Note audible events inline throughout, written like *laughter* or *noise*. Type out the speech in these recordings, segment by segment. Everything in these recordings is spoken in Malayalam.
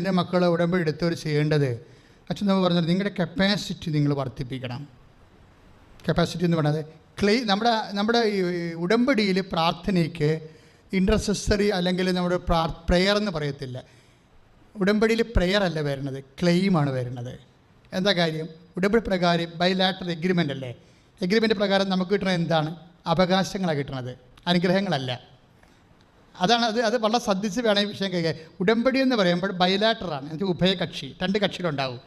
എന്റെ മക്കളെ ഉടമ്പടി എടുത്തവർ ചെയ്യേണ്ടത്. അച്ഛൻ നമ്മൾ പറഞ്ഞത് നിങ്ങളുടെ കപ്പാസിറ്റി നിങ്ങൾ വർദ്ധിപ്പിക്കണം. കപ്പാസിറ്റി എന്ന് പറയുന്നത് ക്ലേ നമ്മുടെ നമ്മുടെ ഈ ഉടമ്പടിയിൽ പ്രാർത്ഥനയ്ക്ക് ഇന്റർസെസറി അല്ലെങ്കിൽ നമ്മുടെ പ്രാർ പ്രെയർ എന്ന് പറയത്തില്ല. ഉടമ്പടിയിൽ പ്രെയർ അല്ല വരുന്നത് ക്ലെയിമാണ് വരുന്നത് എന്താ കാര്യം? ഉടമ്പടി പ്രകാരം ബൈലാറ്റർ എഗ്രിമെന്റ് അല്ലേ? എഗ്രിമെന്റ് പ്രകാരം നമുക്ക് കിട്ടുന്നത് എന്താണ്? അവകാശങ്ങളാണ് കിട്ടുന്നത് അനുഗ്രഹങ്ങളല്ല. അതാണ് അത് അത് വളരെ ശ്രദ്ധിച്ച് വേണം ഈ വിഷയം കേൾക്കുക ഉടമ്പടി എന്ന് പറയുമ്പോൾ ബൈലാറ്ററാണ് എന്നുവെച്ചാൽ ഉഭയകക്ഷി രണ്ട് കക്ഷിയിലുണ്ടാവും.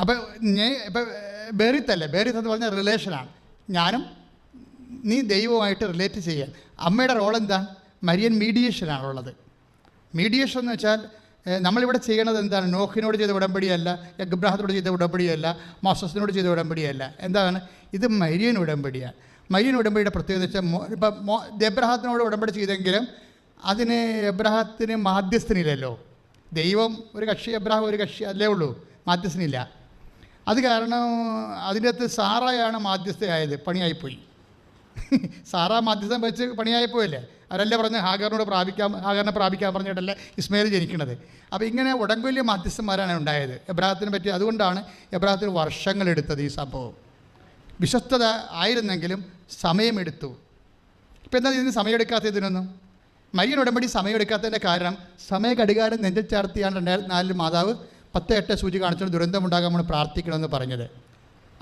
അപ്പോൾ ഞാൻ ഇപ്പം ബേറിത്തല്ലേ ബേറിത്ത് എന്ന് പറഞ്ഞാൽ റിലേഷനാണ് ഞാനും നീ ദൈവവുമായിട്ട് റിലേറ്റ് ചെയ്യാൻ. അമ്മയുടെ റോൾ എന്താണ് മരിയൻ മീഡിയേഷനാണുള്ളത് മീഡിയേഷൻ എന്ന് വെച്ചാൽ നമ്മളിവിടെ ചെയ്യണത് എന്താണ്? നോഹിനോട് ചെയ്ത ഉടമ്പടിയല്ല എബ്രാഹത്തിനോട് ചെയ്ത ഉടമ്പടിയല്ല മോസസിനോട് ചെയ്ത ഉടമ്പടിയല്ല. എന്താണ്? ഇത് മരിയൻ ഉടമ്പടിയാണ്. മരിയൻ ഉടമ്പടിയുടെ പ്രത്യേകത വെച്ചാൽ ഇപ്പം എബ്രാഹത്തിനോട് ഉടമ്പടി ചെയ്തെങ്കിലും അതിന് എബ്രഹാത്തിന് മാധ്യസ്ഥനില്ലല്ലോ. ദൈവം ഒരു കക്ഷി എബ്രഹാം ഒരു കക്ഷി അല്ലേ ഉള്ളൂ. മാധ്യസ്ഥനില്ല. അത് കാരണം അതിന്റെ അകത്ത് സാറയാണ് മാധ്യസ്ഥയായത്. പണിയായിപ്പോയി. *laughs* സാറാ മാധ്യസ്ഥം വെച്ച് പണിയായിപ്പോയല്ലേ? അവരല്ലേ പറഞ്ഞ് ഹാഗറിനോട് പ്രാപിക്കാൻ ഹാഗറിനെ പ്രാപിക്കാൻ പറഞ്ഞിട്ടല്ലേ ഇസ്മയിൽ ജനിക്കുന്നത് അപ്പോൾ ഇങ്ങനെ ഉടങ്കൊല്യ മാധ്യസ്ഥന്മാരാണ് ഉണ്ടായത്. എബ്രാഹത്തിനെ പറ്റി അതുകൊണ്ടാണ് എബ്രാഹത്തിന് വർഷങ്ങളെടുത്തത് ഈ സംഭവം. വിശ്വസ്തത ആയിരുന്നെങ്കിലും സമയമെടുത്തു. ഇപ്പം എന്താ ഇതിന് സമയമെടുക്കാത്ത ഇതിനൊന്നും മരിയൻ ഉടമ്പടി സമയമെടുക്കാത്തതിന്റെ കാരണം സമയ ഘടികാരം നെഞ്ചിൽ ചേർത്തിയാണ് രണ്ടായിരത്തി നാലിൽ മാതാവ് പത്ത് എട്ട് സൂചി കാണിച്ചുകൊണ്ട് ദുരന്തമുണ്ടാകാൻ നമ്മൾ പ്രാർത്ഥിക്കണമെന്ന് പറഞ്ഞത്.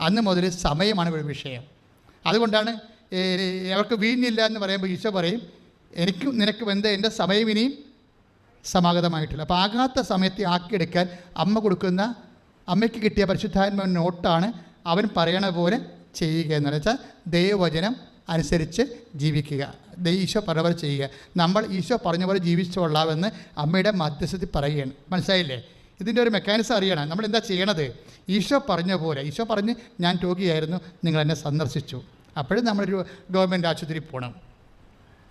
അന്ന് മുതൽ സമയമാണ് ഒരു വിഷയം. അതുകൊണ്ടാണ് അവർക്ക് വീഞ്ഞില്ല എന്ന് പറയുമ്പോൾ ഈശോ പറയും എനിക്കും നിനക്കും എന്താ എന്റെ സമയം ഇനിയും സമാഗതമായിട്ടില്ല. അപ്പോൾ ആകാത്ത സമയത്തെ ആക്കിയെടുക്കാൻ അമ്മ കൊടുക്കുന്ന അമ്മയ്ക്ക് കിട്ടിയ പരിശുദ്ധാത്മ നോട്ടാണ് അവൻ പറയണ പോലെ ചെയ്യുക എന്ന് വെച്ചാൽ ദൈവവചനം അനുസരിച്ച് ജീവിക്കുക. ഈശോ പറഞ്ഞ പോലെ ചെയ്യുക. നമ്മൾ ഈശോ പറഞ്ഞ പോലെ ജീവിച്ചുകൊള്ളാമെന്ന് അമ്മയുടെ മധ്യസ്ഥത്തിൽ പറയുകയാണ്. മനസ്സിലായില്ലേ? ഇതിന്റെ ഒരു മെക്കാനിസം അറിയണം. നമ്മൾ എന്താ ചെയ്യണത്? ഈശോ പറഞ്ഞ പോലെ ഈശോ പറഞ്ഞ് ഞാൻ രോഗിയായിരുന്നു നിങ്ങൾ എന്നെ സന്ദർശിച്ചു. അപ്പോഴും നമ്മളൊരു ഗവൺമെന്റ് ആശുപത്രിയിൽ പോകണം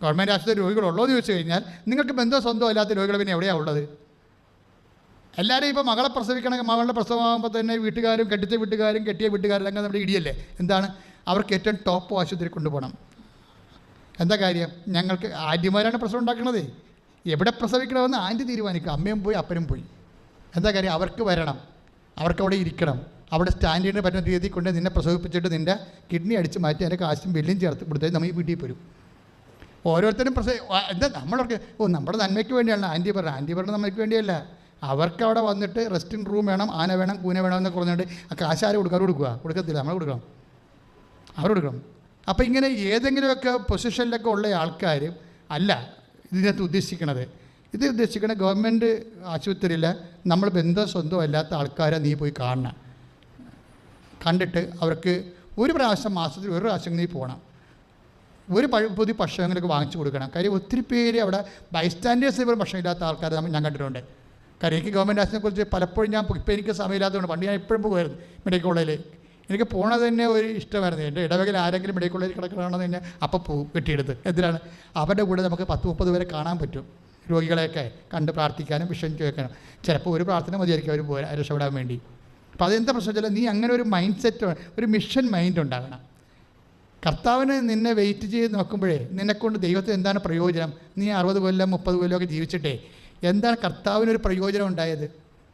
ഗവൺമെന്റ് ആശുപത്രി രോഗികളുള്ളോ എന്ന് ചോദിച്ചു കഴിഞ്ഞാൽ നിങ്ങൾക്ക് ബന്ധം സ്വന്തം അല്ലാത്ത രോഗികൾ പിന്നെ എവിടെയാണ് ഉള്ളത്? എല്ലാവരും ഇപ്പോൾ മകളെ പ്രസവിക്കണമെങ്കിൽ മകളുടെ പ്രസവമാകുമ്പോൾ തന്നെ വീട്ടുകാരും കെട്ടിച്ച വീട്ടുകാരും കെട്ടിയ വീട്ടുകാരും അങ്ങനെ നമ്മുടെ ഇടിയല്ലേ? എന്താണ്? അവർക്ക് ഏറ്റവും ടോപ്പ് ആശുപത്രി കൊണ്ടുപോകണം. എന്താ കാര്യം? ഞങ്ങൾക്ക് ആദ്യമാരാണ് പ്രസവം ഉണ്ടാക്കുന്നത് എവിടെ പ്രസവിക്കണമെന്ന് ആന്റി തീരുമാനിക്കും. അമ്മയും പോയി അപ്പനും പോയി. എന്താ കാര്യം? അവർക്ക് വരണം. അവർക്ക് അവിടെ ഇരിക്കണം. അവിടെ സ്റ്റാൻഡേർഡിന് പറ്റുന്ന രീതി കൊണ്ട് നിന്നെ പ്രസവിപ്പിച്ചിട്ട് നിന്റെ കിഡ്നി അടിച്ച് മാറ്റി അതിന്റെ കാശും ബില്ലും ചേർത്ത് കൊടുത്താൽ നമ്മൾ ഈ വീട്ടിൽ പോരും. ഓരോരുത്തരും പ്രസവ എന്താ നമ്മളൊക്കെ ഓ നമ്മുടെ നന്മയ്ക്ക് വേണ്ടിയാണ് ആന്റി പറഞ്ഞത് ആന്റി പറഞ്ഞത് നന്മയ്ക്ക് വേണ്ടിയല്ല. അവർക്ക് അവിടെ വന്നിട്ട് റെസ്റ്റിംഗ് റൂം വേണം ആന വേണം കൂന വേണം എന്നൊക്കെ പറഞ്ഞിട്ട് ആ കാശാരി കൊടുക്കുക അവർ കൊടുക്കുക കൊടുക്കത്തില്ല നമ്മൾ കൊടുക്കണം. അവർ കൊടുക്കണം. അപ്പോൾ ഇങ്ങനെ ഏതെങ്കിലുമൊക്കെ പൊസിഷനിലൊക്കെ ഉള്ള ആൾക്കാർ അല്ല ഇതിനകത്ത് ഉദ്ദേശിക്കണത്. ഇത് ഉദ്ദേശിക്കണ ഗവൺമെന്റ് ആശുപത്രിയിൽ നമ്മൾ ബന്ധം സ്വന്തം അല്ലാത്ത ആൾക്കാരെ നീ പോയി കാണണം. കണ്ടിട്ട് അവർക്ക് ഒരു പ്രാവശ്യം മാസത്തിൽ ഒരു പ്രാവശ്യം നീ പോകണം ഒരു പുതിയ ഭക്ഷണങ്ങളൊക്കെ വാങ്ങിച്ചു കൊടുക്കണം. കാര്യം ഒത്തിരി പേര് അവിടെ ബൈസ്റ്റാൻഡേഴ്സ് ഇവർ ഭക്ഷണം ഇല്ലാത്ത ആൾക്കാർ നമ്മൾ ഞാൻ കണ്ടിട്ടുണ്ട്. കാര്യം എനിക്ക് ഗവൺമെന്റ് ആശുപത്രിയെക്കുറിച്ച് പലപ്പോഴും ഞാൻ ഇപ്പോൾ എനിക്ക് സമയമില്ലാത്തതുകൊണ്ട് പണ്ട് ഞാൻ എപ്പോഴും പോകുമായിരുന്നു മെഡിക്കൽ കോളേജിൽ എനിക്ക് പോണത് തന്നെ ഒരു ഇഷ്ടമായിരുന്നു. എന്റെ ഇടവകയിൽ ആരെങ്കിലും മെഡിക്കൽ കോളേജിൽ കിടക്കണമെന്ന് തന്നെ അപ്പം പോകും വെട്ടിയെടുത്ത് എന്തിനാണ്? അവരുടെ കൂടെ നമുക്ക് പത്ത് മുപ്പത് പേരെ കാണാൻ പറ്റും. രോഗികളെയൊക്കെ കണ്ട് പ്രാർത്ഥിക്കാനും വിഷം ചോദിക്കാനും. ചിലപ്പോൾ ഒരു പ്രാർത്ഥന മതിയായിരിക്കും അവർ പോരാ രക്ഷപ്പെടാൻ വേണ്ടി. അപ്പോൾ അതെന്താ പ്രശ്നം വെച്ചാൽ നീ അങ്ങനെ ഒരു മൈൻഡ് സെറ്റ് ഒരു മിഷൻ മൈൻഡ് ഉണ്ടാകണം. കർത്താവിന് നിന്നെ വെയിറ്റ് ചെയ്ത് നോക്കുമ്പോഴേ നിന്നെക്കൊണ്ട് ദൈവത്തിന് എന്താണ് പ്രയോജനം? നീ അറുപത് കൊല്ലം മുപ്പത് കൊല്ലമൊക്കെ ജീവിച്ചിട്ടേ എന്താണ് കർത്താവിനൊരു പ്രയോജനം ഉണ്ടായത്?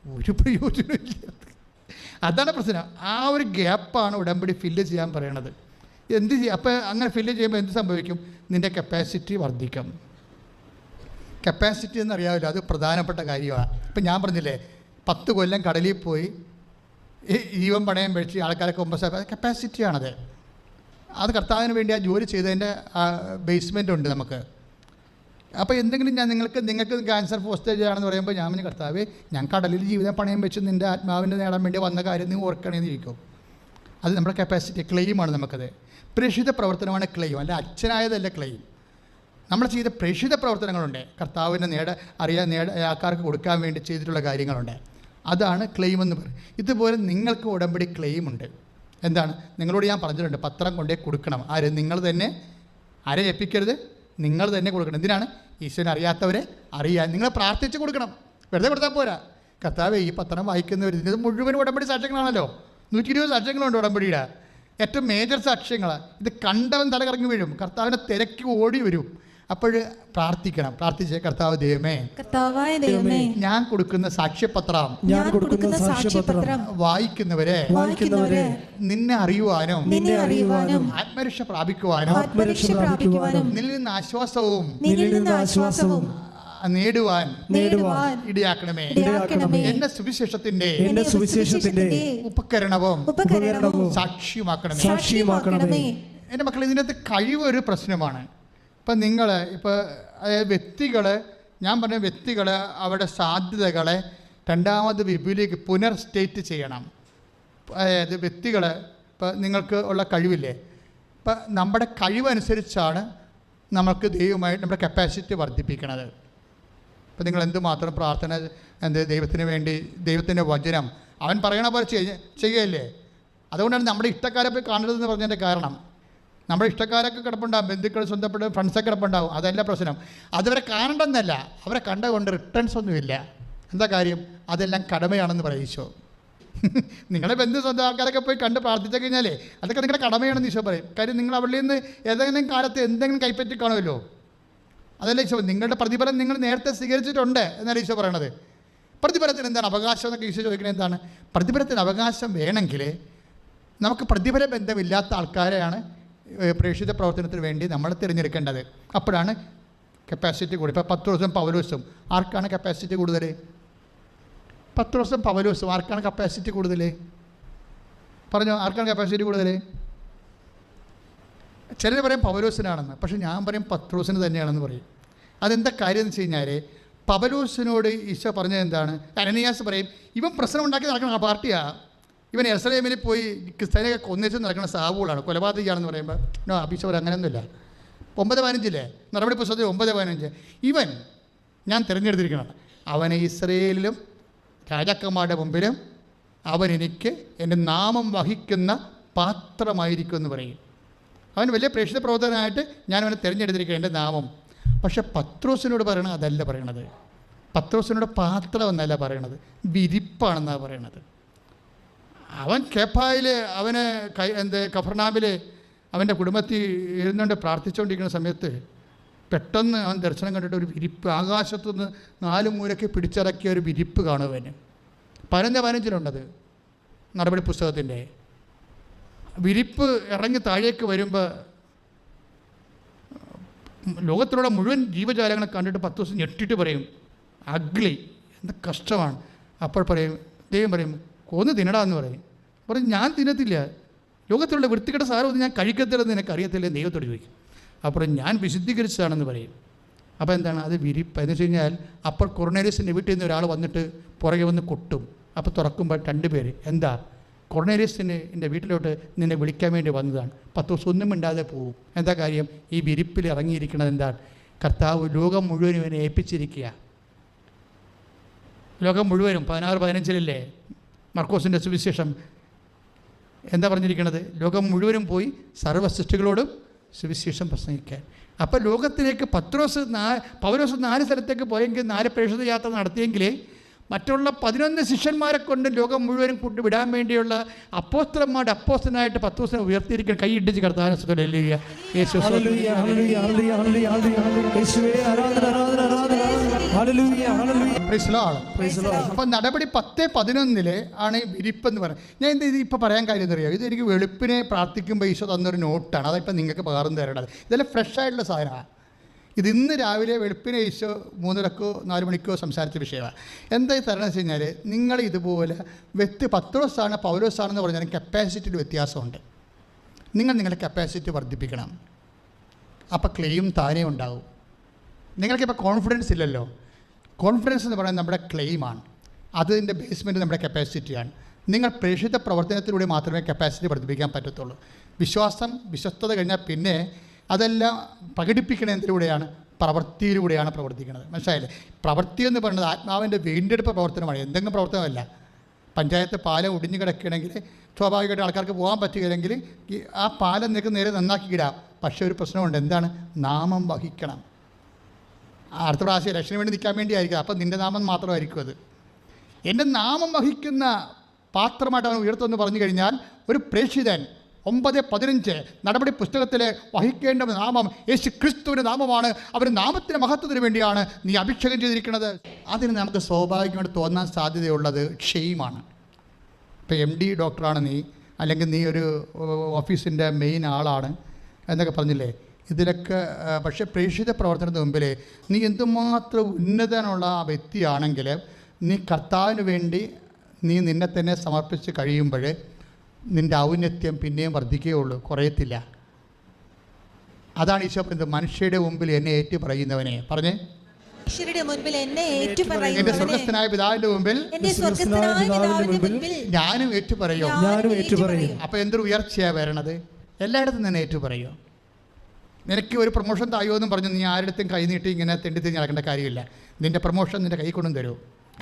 ഒരു പ്രയോജനമില്ല അതാണ് പ്രശ്നം. ആ ഒരു ഗ്യാപ്പാണ് ഉടമ്പടി ഫില്ല് ചെയ്യാൻ പറയണത്. എന്ത് ചെയ്യും? അപ്പോൾ അങ്ങനെ ഫില്ല് ചെയ്യുമ്പോൾ എന്ത് സംഭവിക്കും? നിന്റെ കപ്പാസിറ്റി വർദ്ധിക്കും. കപ്പാസിറ്റി എന്നറിയാവില്ല അത് പ്രധാനപ്പെട്ട കാര്യമാണ് ഇപ്പം ഞാൻ പറഞ്ഞില്ലേ പത്ത് കൊല്ലം കടലിൽ പോയി ജീവൻ പണയം വെച്ച് ആൾക്കാരൊക്കെ ഒമ്പത് കപ്പാസിറ്റിയാണത് അത് കർത്താവിന് വേണ്ടി ആ ജോലി ചെയ്തതിന്റെ ബേസ്മെന്റ് ഉണ്ട് നമുക്ക്. അപ്പോൾ എന്തെങ്കിലും ഞാൻ നിങ്ങൾക്ക് നിങ്ങൾക്ക് ക്യാൻസർ പോസ്റ്റേജ് ആണെന്ന് പറയുമ്പോൾ ഞാൻ പിന്നെ കർത്താവ് ഞാൻ കടലിൽ ജീവിതം പണയം വെച്ച് നിന്റെ ആത്മാവിന്റെ നേടാൻ വേണ്ടി വന്ന കാര്യം നീ ഓർക്കണേന്ന് ചോദിക്കും. അത് നമ്മുടെ കപ്പാസിറ്റി ക്ലെയിമാണ് നമുക്കത്. പ്രേക്ഷിത പ്രവർത്തനമാണ് ക്ലെയിം അല്ല അച്ഛനായതല്ല ക്ലെയിം നമ്മൾ ചെയ്ത പ്രേക്ഷിത പ്രവർത്തനങ്ങളുണ്ട്. കർത്താവിന്റെ നേട അറിയാൻ നേട ആൾക്കാർക്ക് കൊടുക്കാൻ വേണ്ടി ചെയ്തിട്ടുള്ള കാര്യങ്ങളുണ്ട്. അതാണ് ക്ലെയിം എന്ന് പറയും ഇതുപോലെ നിങ്ങൾക്ക് ഉടമ്പടി ക്ലെയിം ഉണ്ട്. എന്താണ്? നിങ്ങളോട് ഞാൻ പറഞ്ഞിട്ടുണ്ട് പത്രം കൊണ്ടേ കൊടുക്കണം. ആര്? നിങ്ങൾ തന്നെ. ആരെ ഏൽപ്പിക്കരുത്? നിങ്ങൾ തന്നെ കൊടുക്കണം. എന്തിനാണ്? ഈശ്വരൻ അറിയാത്തവരെ അറിയാൻ. നിങ്ങൾ പ്രാർത്ഥിച്ച് കൊടുക്കണം. വെറുതെ കൊടുത്താൽ പോരാ. കർത്താവ് ഈ പത്രം വായിക്കുന്നവർ ഇത് മുഴുവൻ ഉടമ്പടി സാക്ഷ്യങ്ങളാണല്ലോ. നൂറ്റി ഇരുപത് സാക്ഷ്യങ്ങളുണ്ട് ഉടമ്പടിയുടെ. ഏറ്റവും മേജർ സാക്ഷ്യങ്ങളാണ് ഇത് കണ്ടവൻ തലകറങ്ങി വീഴും. കർത്താവിനെ തിരക്കി ഓടി വരും. അപ്പോൾ പ്രാർത്ഥിക്കണം. പ്രാർത്ഥിച്ച കർത്താവ് ദൈവമേ കർത്താവായ ദൈവമേ ഞാൻ കൊടുക്കുന്ന സാക്ഷ്യപത്രം ഞാൻ കൊടുക്കുന്ന സാക്ഷ്യപത്രം വായിക്കുന്നവരെ വായിക്കുന്നവരെ നിന്നെ അറിയുവാനും നിന്നെ അറിയുവാനും ആത്മരക്ഷ പ്രാപിക്കുവാനും ആത്മരക്ഷ പ്രാപിക്കുവാനും നിന്നിൽ നിന്ന് ആശ്വാസവും നിന്നിൽ നിന്ന് ആശ്വാസവും നേടുവാൻ നേടുവാൻ ഇടയാക്കണമേ. ഇടയാക്കണമേ. എന്റെ സുവിശേഷത്തിന്റെ എന്റെ സുവിശേഷത്തിന്റെ ഉപകരണവും ഉപകരണവും സാക്ഷ്യമാക്കണമേ. സാക്ഷ്യമാക്കണമേ. എന്റെ മക്കൾ ഇതിനകത്ത് കഴിവ് ഒരു പ്രശ്നമാണ്. ഇപ്പം നിങ്ങൾ ഇപ്പോൾ വ്യക്തികൾ ഞാൻ പറഞ്ഞ വ്യക്തികൾ അവരുടെ സാധ്യതകളെ രണ്ടാമത് വിപുലീക പുനർ സ്റ്റേറ്റ് ചെയ്യണം. അതായത് വ്യക്തികൾ ഇപ്പം നിങ്ങൾക്ക് ഉള്ള കഴിവില്ലേ? ഇപ്പം നമ്മുടെ കഴിവനുസരിച്ചാണ് നമുക്ക് ദൈവമായി നമ്മുടെ കപ്പാസിറ്റി വർദ്ധിപ്പിക്കണത്. ഇപ്പം നിങ്ങൾ എന്തുമാത്രം പ്രാർത്ഥന എന്ത് ദൈവത്തിന് വേണ്ടി ദൈവത്തിന്റെ വചനം അവൻ പറയണ പോലെ ചെയ്യ ചെയ്യുകയല്ലേ അതുകൊണ്ടാണ് നമ്മുടെ ഇഷ്ടക്കാരെ പോയി കാണരുതെന്ന് പറഞ്ഞതിന്റെ കാരണം. നമ്മുടെ ഇഷ്ടക്കാരൊക്കെ കിടപ്പുണ്ടാകും ബന്ധുക്കൾ സ്വന്തപ്പെട്ട് ഫ്രണ്ട്സൊക്കെ കിടപ്പുണ്ടാവും. അതല്ല പ്രശ്നം. അതുവരെ കാണണ്ടെന്നല്ല. അവരെ കണ്ടുകൊണ്ട് റിട്ടേൺസ് ഒന്നുമില്ല. എന്താ കാര്യം? അതെല്ലാം കടമയാണെന്ന് പറയിച്ചോ *laughs* നിങ്ങളെ ബന്ധു സ്വന്തം ആൾക്കാരൊക്കെ പോയി കണ്ട് പ്രാർത്ഥിച്ചു കഴിഞ്ഞാലേ അതൊക്കെ നിങ്ങളുടെ കടമയാണെന്ന് ഈശോ പറയും. കാര്യം നിങ്ങൾ അവളിൽ നിന്ന് ഏതെങ്കിലും കാലത്ത് എന്തെങ്കിലും കൈപ്പറ്റി കാണുമല്ലോ. അതല്ല ഈശോ നിങ്ങളുടെ പ്രതിഫലം നിങ്ങൾ നേരത്തെ സ്വീകരിച്ചിട്ടുണ്ട് എന്നാണ് ഈശോ പറയണത്. പ്രതിഫലത്തിന് എന്താണ് അവകാശം എന്നൊക്കെ ഈശോ ചോദിക്കുന്നത് എന്താണ്? പ്രതിഫലത്തിന് അവകാശം വേണമെങ്കിൽ നമുക്ക് പ്രതിഫല ബന്ധമില്ലാത്ത ആൾക്കാരെയാണ് പ്രേക്ഷിത പ്രവർത്തനത്തിന് വേണ്ടി നമ്മൾ തിരഞ്ഞെടുക്കേണ്ടത്. അപ്പോഴാണ് കപ്പാസിറ്റി കൂടുതൽ ഇപ്പോൾ പത്ത് ദിവസം പവലോസും ആർക്കാണ് കപ്പാസിറ്റി കൂടുതൽ? പത്ത് ദിവസം പവലോസും ആർക്കാണ് കപ്പാസിറ്റി കൂടുതൽ? പറഞ്ഞോ ആർക്കാണ് കപ്പാസിറ്റി കൂടുതൽ? ചിലർ പറയും പവലോസിനാണെന്ന് പക്ഷെ ഞാൻ പറയും പത്രോസിന് തന്നെയാണെന്ന് പറയും. അതെന്താ കാര്യം എന്ന് വെച്ച് കഴിഞ്ഞാൽ പവലോസിനോട് ഈശോ പറഞ്ഞത് എന്താണ്? അനനിയാസ് പറയും ഇവൻ പ്രശ്നം ഉണ്ടാക്കി നടക്കുന്ന പാർട്ടിയാണ് ഇവൻ എസ്രേമിൽ പോയി ക്രിസ്ത്യാനിയൊക്കെ കൊന്നിച്ച് നടക്കുന്ന സാവുകളാണ് കൊലപാതകയാണെന്ന് പറയുമ്പോൾ നോ അഭിഷേകർ അങ്ങനെയൊന്നുമില്ല. ഒമ്പത് പതിനഞ്ചില്ലേ? നടപടി പുസ്തകത്തിൽ ഒമ്പത് പതിനഞ്ച്. ഇവൻ ഞാൻ തിരഞ്ഞെടുത്തിരിക്കണം അവനെ ഇസ്രയേലിലും രാജാക്കന്മാരുടെ മുമ്പിലും അവൻ എനിക്ക് എന്റെ നാമം വഹിക്കുന്ന പാത്രമായിരിക്കും എന്ന് പറയും. അവൻ വലിയ പ്രേക്ഷിത പ്രവർത്തകനായിട്ട് ഞാൻ അവനെ തിരഞ്ഞെടുത്തിരിക്കുക എന്റെ നാമം. പക്ഷെ പത്രോസിനോട് പറയണത് അതല്ല പറയണത്. പത്രോസിനോട് പാത്രം എന്നല്ല പറയണത്. വിരിപ്പാണെന്നാണ് പറയണത്. അവൻ കേപ്പായിൽ അവനെ കൈ എന്ത് കഫർനാമിൽ അവന്റെ കുടുംബത്തിൽ ഇരുന്നുകൊണ്ട് പ്രാർത്ഥിച്ചുകൊണ്ടിരിക്കുന്ന സമയത്ത് പെട്ടെന്ന് അവൻ ദർശനം കണ്ടിട്ട് ഒരു വിരിപ്പ് ആകാശത്തുനിന്ന് നാല് മൂലയ്ക്ക് പിടിച്ചിറക്കിയ ഒരു വിരിപ്പ് കാണുവന് പതിനഞ്ച് പതിനഞ്ചിലുണ്ടത് നടപടി പുസ്തകത്തിന്റെ. വിരിപ്പ് ഇറങ്ങി താഴേക്ക് വരുമ്പോൾ ലോകത്തിലുള്ള മുഴുവൻ ജീവജാലങ്ങളെ കണ്ടിട്ട് പത്ത് ദിവസം ഞെട്ടിട്ട് പറയും അഗ്ലി എന്ത് കഷ്ടമാണ്. അപ്പോൾ പറയും ദൈവം പറയും കൊന്ന് തിന്നടാ എന്ന് പറയും. പറഞ്ഞ് ഞാൻ തിന്നത്തില്ല. ലോകത്തിലുള്ള വൃത്തികെട്ട സാധനമൊന്നും ഞാൻ കഴിക്കത്തില്ലെന്ന് നിനക്ക് അറിയത്തില്ല? ദൈവത്തോട് ചോദിക്കും. അപ്പോൾ ഞാൻ വിശുദ്ധീകരിച്ചതാണെന്ന് പറയും. അപ്പോൾ എന്താണ്? അത് വിരിപ്പ്. എന്ന് വെച്ച് കഴിഞ്ഞാൽ അപ്പോൾ കൊറോണേരിയസിന്റെ വീട്ടിൽ നിന്ന് ഒരാൾ വന്നിട്ട് പുറകെ വന്ന് കൊട്ടും. അപ്പോൾ തുറക്കുമ്പോൾ രണ്ട് പേര്. എന്താ? കൊറോണേരിയസിന് എന്റെ വീട്ടിലോട്ട് നിന്നെ വിളിക്കാൻ വേണ്ടി വന്നതാണ്. പത്ത് ദിവസം ഒന്നും മിണ്ടാതെ പോകും എന്താ കാര്യം? ഈ വിരിപ്പിൽ ഇറങ്ങിയിരിക്കുന്നത് എന്താണ്? കർത്താവ് ലോകം മുഴുവനും ഇവനെ ഏൽപ്പിച്ചിരിക്കുക ലോകം മുഴുവനും പതിനാറ് പതിനഞ്ചിലല്ലേ? മർക്കോസിന്റെ സുവിശേഷം. എന്താ പറഞ്ഞിരിക്കുന്നത് ലോകം മുഴുവനും പോയി സർവ സൃഷ്ടികളോടും സുവിശേഷം പ്രസംഗിക്കാൻ. അപ്പോൾ ലോകത്തിലേക്ക് പത്രോസ് നാ പൗരോസ് നാല് സ്ഥലത്തേക്ക് പോയെങ്കിൽ നാല് പ്രേക്ഷിത യാത്ര നടത്തിയെങ്കിൽ മറ്റുള്ള പതിനൊന്ന് ശിഷ്യന്മാരെ കൊണ്ട് ലോകം മുഴുവനും കൂട്ടി വിടാൻ വേണ്ടിയുള്ള അപ്പോസ്തലന്മാരുടെ അപ്പോസ്തനായിട്ട് ദിവസം ഉയർത്തിയിരിക്കാൻ കൈ ഇടിച്ച് കർത്താന യേശു അപ്പം നടപടി പത്ത് പതിനൊന്നിൽ ആണ് വിരിപ്പെന്ന് പറയുന്നത്. ഞാൻ എന്താ ഇത് ഇപ്പൊ പറയാൻ കാര്യം അറിയാം ഇത് എനിക്ക് വെളുപ്പിനെ പ്രാർത്ഥിക്കുമ്പോൾ ഈശോ തന്നൊരു നോട്ടാണ്. അതിപ്പോൾ നിങ്ങൾക്ക് പകർന്നു തരേണ്ടത്. ഇതെല്ലാം ഫ്രഷ് ആയിട്ടുള്ള സാധനമാണ് ഇത് ഇന്ന് രാവിലെ വെളുപ്പിനെ ഈശോ മൂന്നരക്കോ നാല് മണിക്കോ സംസാരിച്ച വിഷയമാണ് എന്താ തരണം വെച്ച് കഴിഞ്ഞാൽ നിങ്ങൾ ഇതുപോലെ വ്യക്തി പത്രോസാണ് പൗലോസാണെന്ന് പറഞ്ഞാൽ കപ്പാസിറ്റിയിൽ വ്യത്യാസമുണ്ട്. നിങ്ങൾ നിങ്ങളുടെ കപ്പാസിറ്റി വർദ്ധിപ്പിക്കണം. അപ്പോൾ ക്ലെയിം താനേ ഉണ്ടാവും. നിങ്ങൾക്കിപ്പോൾ കോൺഫിഡൻസ് ഇല്ലല്ലോ. കോൺഫിഡൻസ് എന്ന് പറയുന്നത് നമ്മുടെ ക്ലെയിമാണ് അതിന്റെ ബേസ്മെന്റ് നമ്മുടെ കപ്പാസിറ്റിയാണ് നിങ്ങൾ പ്രേക്ഷിത പ്രവർത്തനത്തിലൂടെ മാത്രമേ കപ്പാസിറ്റി വർദ്ധിപ്പിക്കാൻ പറ്റത്തുള്ളൂ. വിശ്വാസം വിശ്വസ്തത കഴിഞ്ഞാൽ പിന്നെ അതെല്ലാം പ്രകടിപ്പിക്കുന്നതിലൂടെയാണ് പ്രവൃത്തിയിലൂടെയാണ് പ്രവർത്തിക്കുന്നത്. മനസ്സിലായില്ലേ? പ്രവൃത്തി എന്ന് പറയുന്നത് ആത്മാവിന്റെ വീണ്ടെടുപ്പ് പ്രവർത്തനമാണ്. എന്തെങ്കിലും പ്രവർത്തനമല്ല. പഞ്ചായത്ത് പാലം ഒടിഞ്ഞു കിടക്കുകയാണെങ്കിൽ സ്വാഭാവികമായിട്ട് ആൾക്കാർക്ക് പോകാൻ പറ്റുകയില്ലെങ്കിൽ ആ പാലം നിനക്ക് നേരെ നന്നാക്കി ഇടാം പക്ഷേ ഒരു പ്രശ്നമുണ്ട്. എന്താണ്? നാമം വഹിക്കണം. അടുത്ത പ്രാവശ്യം ഇലക്ഷന് വേണ്ടി നിൽക്കാൻ വേണ്ടിയായിരിക്കും. അപ്പം നിന്റെ നാമം മാത്രമായിരിക്കും അത്. എന്റെ നാമം വഹിക്കുന്ന പാത്രമായിട്ട് അവൻ ഉയർത്തുമെന്ന് പറഞ്ഞു കഴിഞ്ഞാൽ ഒരു പ്രേക്ഷിതൻ ഒമ്പത് പതിനഞ്ച് നടപടി പുസ്തകത്തിലെ വഹിക്കേണ്ട നാമം യേശു ക്രിസ്തുവിന്റെ നാമമാണ്. അവർ നാമത്തിന്റെ മഹത്വത്തിന് വേണ്ടിയാണ് നീ അഭിഷേകം ചെയ്തിരിക്കുന്നത്. അതിന് നമുക്ക് സ്വാഭാവികമായിട്ട് തോന്നാൻ സാധ്യതയുള്ളത് ക്ഷയമാണ് ഇപ്പോൾ എം ഡി ഡോക്ടറാണ് നീ അല്ലെങ്കിൽ നീ ഒരു ഓഫീസിന്റെ മെയിൻ ആളാണ് എന്നൊക്കെ പറഞ്ഞില്ലേ? ഇതിലൊക്കെ പക്ഷെ പ്രേക്ഷിത പ്രവർത്തനത്തിന് മുമ്പിൽ നീ എന്തുമാത്രം ഉന്നതനുള്ള ആ വ്യക്തിയാണെങ്കിൽ നീ കർത്താവിന് വേണ്ടി നീ നിന്നെ തന്നെ സമർപ്പിച്ച് കഴിയുമ്പോൾ നിന്റെ ഔന്നത്യം പിന്നെയും വർദ്ധിക്കുകയുള്ളൂ കുറയത്തില്ല. അതാണ് ഈശോ പറയുന്നത് മനുഷ്യരുടെ മുമ്പിൽ എന്നെ ഏറ്റു പറയുന്നവനെ പറഞ്ഞേ മുൻപിൽ എന്നെ എന്റെ സ്വർഗസ്ഥനായ പിതാവിന്റെ മുമ്പിൽ ഞാനും ഏറ്റു പറയും ഞാനും ഏറ്റുപറയും. അപ്പൊ എന്തൊരു ഉയർച്ചയാണ് വരണത്? എല്ലായിടത്തും തന്നെ ഏറ്റു പറയോ നിനക്ക് ഒരു പ്രൊമോഷൻ തായോ എന്ന് പറഞ്ഞ് നീ ആരുടെത്തും കൈ നീട്ടി ഇങ്ങനെ തെണ്ടി തിരിഞ്ഞ് നടക്കേണ്ട കാര്യമില്ല. നിന്റെ പ്രൊമോഷൻ നിന്റെ കൈ കൊണ്ടും തരൂ.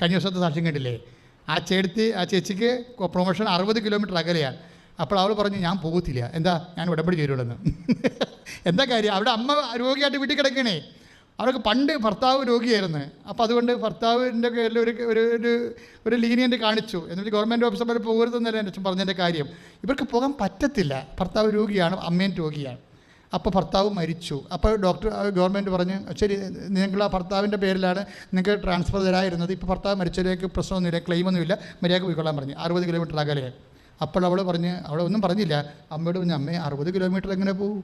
കഴിഞ്ഞ ദിവസത്തെ സാക്ഷ്യം കണ്ടില്ലേ? ആ ചേർത്തി ആ ചേച്ചിക്ക് പ്രൊമോഷൻ അറുപത് കിലോമീറ്റർ അകലെയാണ് അപ്പോൾ അവൾ പറഞ്ഞു ഞാൻ പോകത്തില്ല. എന്താ? ഞാൻ ഉടമ്പടി ചേരുള്ളെന്ന് *laughs* എന്താ കാര്യം? അവിടെ അമ്മ രോഗിയായിട്ട് വീട്ടിൽ കിടക്കണേ. അവർക്ക് പണ്ട് ഭർത്താവ് രോഗിയായിരുന്നു. അപ്പോൾ അതുകൊണ്ട് ഭർത്താവിന്റെ പേരിൽ ഒരു ഒരു ഒരു ഒരു ലീനിയന്റ് കാണിച്ചു. എന്നിട്ട് ഗവൺമെന്റ് ഓഫീസർ വരെ പോകരുതെന്നല്ല എന്റെ അച്ഛൻ പറഞ്ഞതിന്റെ കാര്യം. ഇവർക്ക് പോകാൻ പറ്റത്തില്ല. ഭർത്താവ് രോഗിയാണ് അമ്മയും രോഗിയാണ്. അപ്പോൾ ഭർത്താവ് മരിച്ചു. അപ്പോൾ ഡോക്ടർ ഗവൺമെന്റ് പറഞ്ഞു ശരി നിങ്ങൾ ആ ഭർത്താവിന്റെ പേരിലാണ് നിങ്ങൾക്ക് ട്രാൻസ്ഫർ തരായിരുന്നത് ഇപ്പോൾ ഭർത്താവ് മരിച്ചതിലേക്ക് പ്രശ്നമൊന്നുമില്ല ക്ലെയിമൊന്നുമില്ല മര്യാദയ്ക്ക് പോയിക്കൊള്ളാൻ പറഞ്ഞു. അറുപത് കിലോമീറ്റർ അകലെ അപ്പോൾ അവൾ പറഞ്ഞ് അവളൊന്നും പറഞ്ഞില്ല. അമ്മയോട് പറഞ്ഞു അമ്മേ അറുപത് കിലോമീറ്റർ എങ്ങനെ പോകും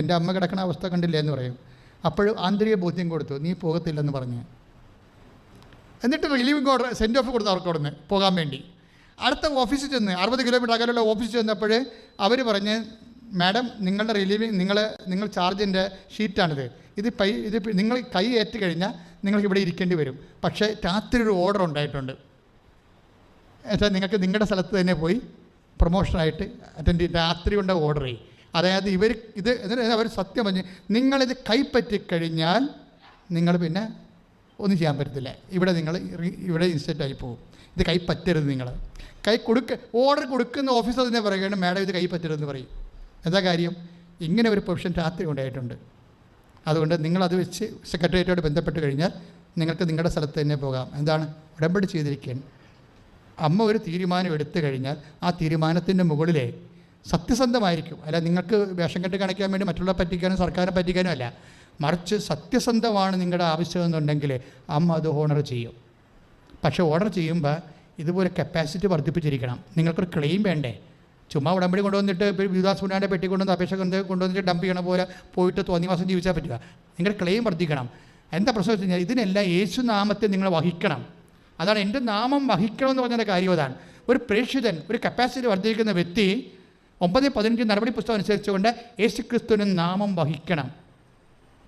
എന്റെ അമ്മ കിടക്കണ അവസ്ഥ കണ്ടില്ല? എന്ന് പറയും. അപ്പോൾ ആന്തരിക ബോധ്യം കൊടുത്തു നീ പോകത്തില്ലെന്ന് പറഞ്ഞ്. എന്നിട്ട് റിലീവിംഗ് ഓർഡർ സെൻഡ് ഓഫ് കൊടുത്തു അവർക്ക് അവിടുന്ന് പോകാൻ വേണ്ടി. അടുത്ത ഓഫീസിൽ ചെന്ന് അറുപത് കിലോമീറ്റർ അകലെയുള്ള ഓഫീസിൽ ചെന്നപ്പോൾ അവർ പറഞ്ഞ് മാഡം നിങ്ങളുടെ റിലീവിങ് നിങ്ങൾ നിങ്ങൾ ചാർജിന്റെ ഷീറ്റാണിത് ഇത് പൈ ഇത് നിങ്ങൾ കൈ ഏറ്റ് കഴിഞ്ഞാൽ നിങ്ങൾക്ക് ഇവിടെ ഇരിക്കേണ്ടി വരും. പക്ഷേ രാത്രി ഒരു ഓർഡർ ഉണ്ടായിട്ടുണ്ട്. എന്നുവെച്ചാൽ നിങ്ങൾക്ക് നിങ്ങളുടെ സ്ഥലത്ത് തന്നെ പോയി പ്രൊമോഷനായിട്ട് അറ്റൻഡ് രാത്രി കൊണ്ട് ഓർഡർ ചെയ്യും. അതായത് ഇവർ ഇത് അവർ സത്യം പറഞ്ഞ് നിങ്ങളിത് കൈപ്പറ്റി കഴിഞ്ഞാൽ നിങ്ങൾ പിന്നെ ഒന്നും ചെയ്യാൻ പറ്റത്തില്ല. ഇവിടെ നിങ്ങൾ ഇവിടെ ഇൻസ്റ്റന്റ് ആയി പോകും. ഇത് കൈപ്പറ്റരുത് നിങ്ങൾ കൈ കൊടുക്ക ഓർഡർ കൊടുക്കുന്ന ഓഫീസർ തന്നെ പറയുകയാണ് മാഡം ഇത് കൈപ്പറ്റരുതെന്ന് പറയും. എന്താ കാര്യം? ഇങ്ങനെ ഒരു പ്രൊഫഷൻ രാത്രി ഉണ്ടായിട്ടുണ്ട്. അതുകൊണ്ട് നിങ്ങളത് വെച്ച് സെക്രട്ടേറിയറ്റോട് ബന്ധപ്പെട്ട് കഴിഞ്ഞാൽ നിങ്ങൾക്ക് നിങ്ങളുടെ സ്ഥലത്ത് തന്നെ പോകാം. എന്താണ്? ഉടമ്പടി ചെയ്തിരിക്കുകയാണ്. അമ്മ ഒരു തീരുമാനം എടുത്തു കഴിഞ്ഞാൽ ആ തീരുമാനത്തിന്റെ മുകളിലെ സത്യസന്ധമായിരിക്കും. അല്ല നിങ്ങൾക്ക് വേഷം കെട്ട് കാണിക്കാൻ വേണ്ടി മറ്റുള്ള പറ്റിക്കാനും സർക്കാരിനെ പറ്റിക്കാനും അല്ല. മറിച്ച് സത്യസന്ധമാണ് നിങ്ങളുടെ ആവശ്യമെന്നുണ്ടെങ്കിൽ അമ്മ അത് ഓണർ ചെയ്യും. പക്ഷേ ഓർഡർ ചെയ്യുമ്പോൾ ഇതുപോലെ കപ്പാസിറ്റി വർദ്ധിപ്പിച്ചിരിക്കണം. നിങ്ങൾക്കൊരു ക്ലെയിം വേണ്ടേ? ചുമ്മാ ഉടമ്പടി കൊണ്ടുവന്നിട്ട് വികാസ് പുനാന്റെ പെട്ടി കൊണ്ടുവന്ന് അപേക്ഷ കൊണ്ട് കൊണ്ടുവന്നിട്ട് ഡംപ് ചെയ്യണ പോലെ പോയിട്ട് തോന്നി മാസം ജീവിച്ചാൽ പറ്റുക നിങ്ങളുടെ ക്ലെയിം വർദ്ധിക്കണം. എന്താ പ്രശ്നം വെച്ച് കഴിഞ്ഞാൽ ഇതിനെല്ലാം യേശു നാമത്തെ നിങ്ങൾ വഹിക്കണം. അതാണ് എന്റെ നാമം വഹിക്കണം എന്ന് പറഞ്ഞതിന്റെ കാര്യം അതാണ്. ഒരു പ്രേക്ഷിതൻ ഒരു കപ്പാസിറ്റി വർദ്ധിക്കുന്ന വ്യക്തി ഒമ്പത് പതിനഞ്ച് നടപടി പുസ്തകം അനുസരിച്ചുകൊണ്ട് യേശു ക്രിസ്തുവിന് നാമം വഹിക്കണം.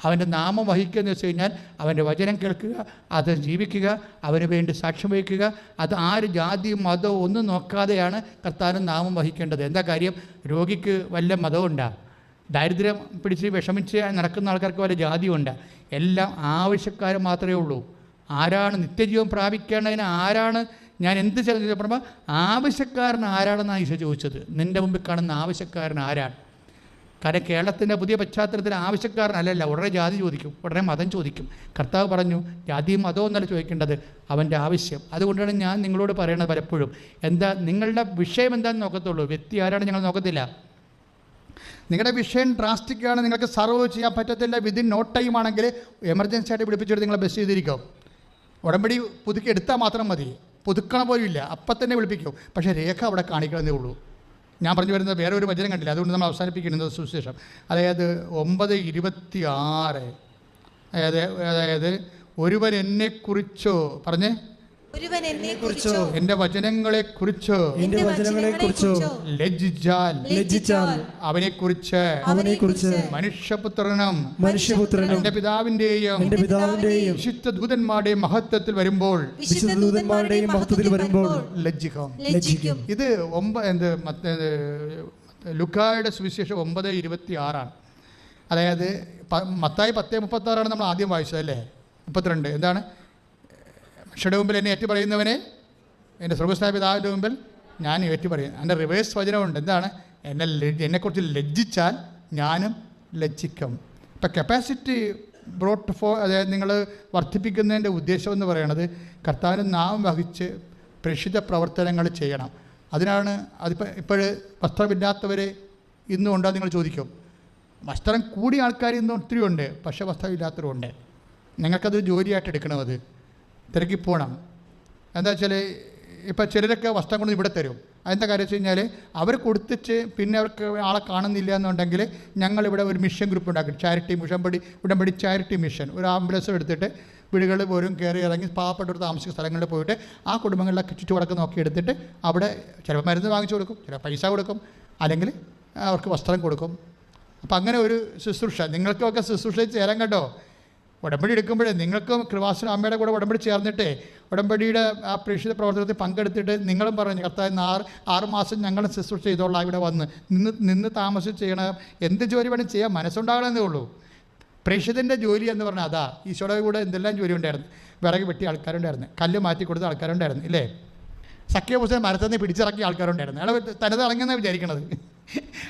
അവന്റെ നാമം വഹിക്കുക എന്ന് വെച്ച് കഴിഞ്ഞാൽ അവന്റെ വചനം കേൾക്കുക അത് ജീവിക്കുക അവന് വേണ്ടി സാക്ഷ്യം വഹിക്കുക. അത് ആര് ജാതിയും മതവും ഒന്നും നോക്കാതെയാണ് കർത്താവിന് നാമം വഹിക്കേണ്ടത്. എന്താ കാര്യം? രോഗിക്ക് വല്ല മതമുണ്ടാ ദാരിദ്ര്യം പിടിച്ച് വിഷമിച്ച് നടക്കുന്ന ആൾക്കാർക്ക് വല്ല ജാതിയുണ്ട് എല്ലാം ആവശ്യക്കാർ മാത്രമേ ഉള്ളൂ. ആരാണ് നിത്യജീവൻ പ്രാപിക്കേണ്ടതിന് ആരാണ്? ഞാൻ എന്ത് ചെയ്യുമ്പോൾ ആവശ്യക്കാരൻ ആരാണെന്നാണ് ഈശോ ചോദിച്ചത്. നിന്റെ മുമ്പിൽ കാണുന്ന ആവശ്യക്കാരൻ ആരാണ്? കാരണം കേരളത്തിന്റെ പുതിയ പശ്ചാത്തലത്തിൽ ആവശ്യക്കാരനല്ലല്ല. ഉടനെ ജാതി ചോദിക്കും ഉടനെ മതം ചോദിക്കും. കർത്താവ് പറഞ്ഞു ജാതിയും മതവും എന്നല്ല ചോദിക്കേണ്ടത് അവന്റെ ആവശ്യം. അതുകൊണ്ടാണ് ഞാൻ നിങ്ങളോട് പറയുന്നത് പലപ്പോഴും. എന്താ നിങ്ങളുടെ വിഷയം എന്താണെന്ന് നോക്കത്തുള്ളൂ. വ്യക്തി ആരാണ് ഞങ്ങൾ നോക്കത്തില്ല. നിങ്ങളുടെ വിഷയം ഡ്രാസ്റ്റിക്കാണ് നിങ്ങൾക്ക് സർവ് ചെയ്യാൻ പറ്റത്തില്ല. വിതിൻ നോ ടൈം ആണെങ്കിൽ എമർജൻസി ആയിട്ട് പിടിപ്പിച്ചിട്ട് നിങ്ങളെ ബസ് ചെയ്തിരിക്കും. ഉടമ്പടി പുതുക്കി എടുത്താൽ മാത്രം മതി. പുതുക്കണ പോലും ഇല്ല. അപ്പം തന്നെ വിളിപ്പിക്കും. പക്ഷേ രേഖ അവിടെ കാണിക്കണമെന്നേ ഉള്ളൂ. ഞാൻ പറഞ്ഞു വരുന്നത് വേറെ ഒരു വചനം കണ്ടില്ല. അതുകൊണ്ട് നമ്മൾ അവസാനിപ്പിക്കുന്നത് സുവിശേഷം. അതായത് ഒമ്പത് ഇരുപത്തി ആറ് അതായത് അതായത് ഒരുവൻ എന്നെക്കുറിച്ചോ പറഞ്ഞേ? ഒരുവൻ വചനങ്ങളെ കുറിച്ചോ? എന്റെ വചനങ്ങളെക്കുറിച്ചോ? എന്റെ ലജ്ജിച്ചാൽ ലജ്ജിച്ചാൽ ലജ്ജിച്ചാൽ അവനെക്കുറിച്ച് അവനെക്കുറിച്ച് മനുഷ്യപുത്രനും മനുഷ്യപുത്രനും എന്റെ പിതാവിന്റെയും എന്റെ പിതാവിന്റെയും വിശുദ്ധ ദൂതന്മാരുടെയും മഹത്വത്തിൽ വരുമ്പോൾ വിശുദ്ധ ദൂതന്മാരുടെയും മഹത്വത്തിൽ വരുമ്പോൾ ലജ്ജിക്കും. ലജ്ജിക്കും. ഇത് ഒമ്പ എന്ത് ലുക്കായുടെ സുവിശേഷം ഒമ്പത് ഇരുപത്തി ആറാണ് അതായത് മത്തായി പത്ത് മുപ്പത്തി ആറാണ് നമ്മൾ ആദ്യം വായിച്ചത് അല്ലേ മുപ്പത്തിരണ്ട്. എന്താണ്? മനുഷ്യരുടെ മുമ്പിൽ എന്നെ ഏറ്റു പറയുന്നവനെ എന്റെ സ്വർഗസ്ഥായ പിതാവിന്റെ മുമ്പിൽ ഞാൻ ഏറ്റു പറയും എന്റെ റിവേഴ്സ് വചനമുണ്ട് എന്താണ്? എന്നെ എന്നെക്കുറിച്ച് ലജ്ജിച്ചാൽ ഞാനും ലജ്ജിക്കും. ഇപ്പം കപ്പാസിറ്റി ബ്രോട്ട് ഫോ അതായത് നിങ്ങൾ വർദ്ധിപ്പിക്കുന്നതിന്റെ ഉദ്ദേശം എന്ന് പറയുന്നത് കർത്താവിന് നാം വഹിച്ച് പ്രക്ഷിത പ്രവർത്തനങ്ങൾ ചെയ്യണം. അതിനാണ് അതിപ്പോൾ ഇപ്പോൾ വസ്ത്രമില്ലാത്തവരെ ഇന്നും ഉണ്ടോ നിങ്ങൾ ചോദിക്കും. വസ്ത്രം കൂടിയ ആൾക്കാർ ഇന്നും ഒത്തിരി ഉണ്ട് പക്ഷേ വസ്ത്രമില്ലാത്തവരും ഉണ്ട്. ജോലിയായിട്ട് എടുക്കണം അത് തിരക്കി പോകണം എന്താ വെച്ചാൽ ഇപ്പോൾ ചിലരൊക്കെ വസ്ത്രം കൊണ്ട് ഇവിടെ തരും. അതെന്താ കാര്യം വെച്ച് കഴിഞ്ഞാൽ അവർ കൊടുത്തിട്ട് പിന്നെ അവർക്ക് ആളെ കാണുന്നില്ല എന്നുണ്ടെങ്കിൽ ഞങ്ങളിവിടെ ഒരു മിഷൻ ഗ്രൂപ്പ് ഉണ്ടാക്കി. ചാരിറ്റി ഉടമ്പടി ഉടമ്പടി ചാരിറ്റി മിഷൻ. ഒരു ആംബുലൻസ് എടുത്തിട്ട് വീടുകളിൽ പോലും കയറി ഇറങ്ങി പാവപ്പെട്ടവർ താമസിക്കുന്ന സ്ഥലങ്ങളിൽ പോയിട്ട് ആ കുടുംബങ്ങളിലൊക്കെ ചുറ്റുവടക്ക് നോക്കി എടുത്തിട്ട് അവിടെ ചിലപ്പോൾ മരുന്ന് വാങ്ങിച്ചു കൊടുക്കും ചില പൈസ കൊടുക്കും അല്ലെങ്കിൽ അവർക്ക് വസ്ത്രം കൊടുക്കും. അപ്പം അങ്ങനെ ഒരു ശുശ്രൂഷ. നിങ്ങൾക്കൊക്കെ ശുശ്രൂഷ ചേരാൻ കേട്ടോ ഉടമ്പടി എടുക്കുമ്പോഴേ നിങ്ങൾക്കും കൃപാസന അമ്മയുടെ കൂടെ ഉടമ്പടി ചേർന്നിട്ട് ഉടമ്പടിയുടെ ആ പ്രേക്ഷിത പ്രവർത്തനത്തിൽ പങ്കെടുത്തിട്ട് നിങ്ങളും പറഞ്ഞു കർത്താവ് ആറ് ആറ് മാസം ഞങ്ങളും ശുശ്രൂഷ ചെയ്തോളാം ഇവിടെ വന്ന് നിന്ന് നിന്ന് താമസിച്ച് ചെയ്യണം. എന്ത് ജോലി വേണം ചെയ്യാൻ മനസ്സുണ്ടാകണമെന്നേ ഉള്ളൂ. പ്രേക്ഷിതന്റെ ജോലി എന്ന് പറഞ്ഞാൽ അതാ ഈശോയുടെ കൂടെ എന്തെല്ലാം ജോലി ഉണ്ടായിരുന്നു? വിറക് വെട്ടിയ ആൾക്കാരുണ്ടായിരുന്നു കല്ല് മാറ്റി കൊടുത്ത ആൾക്കാരുണ്ടായിരുന്നു ഇല്ലേ? സഖ്യപുസ്തകം മരത്തിൽ നിന്ന് പിടിച്ചിറക്കിയ ആൾക്കാരുണ്ടായിരുന്നു. അയാൾ തനത് ഇറങ്ങുന്ന വിചാരിക്കണത്.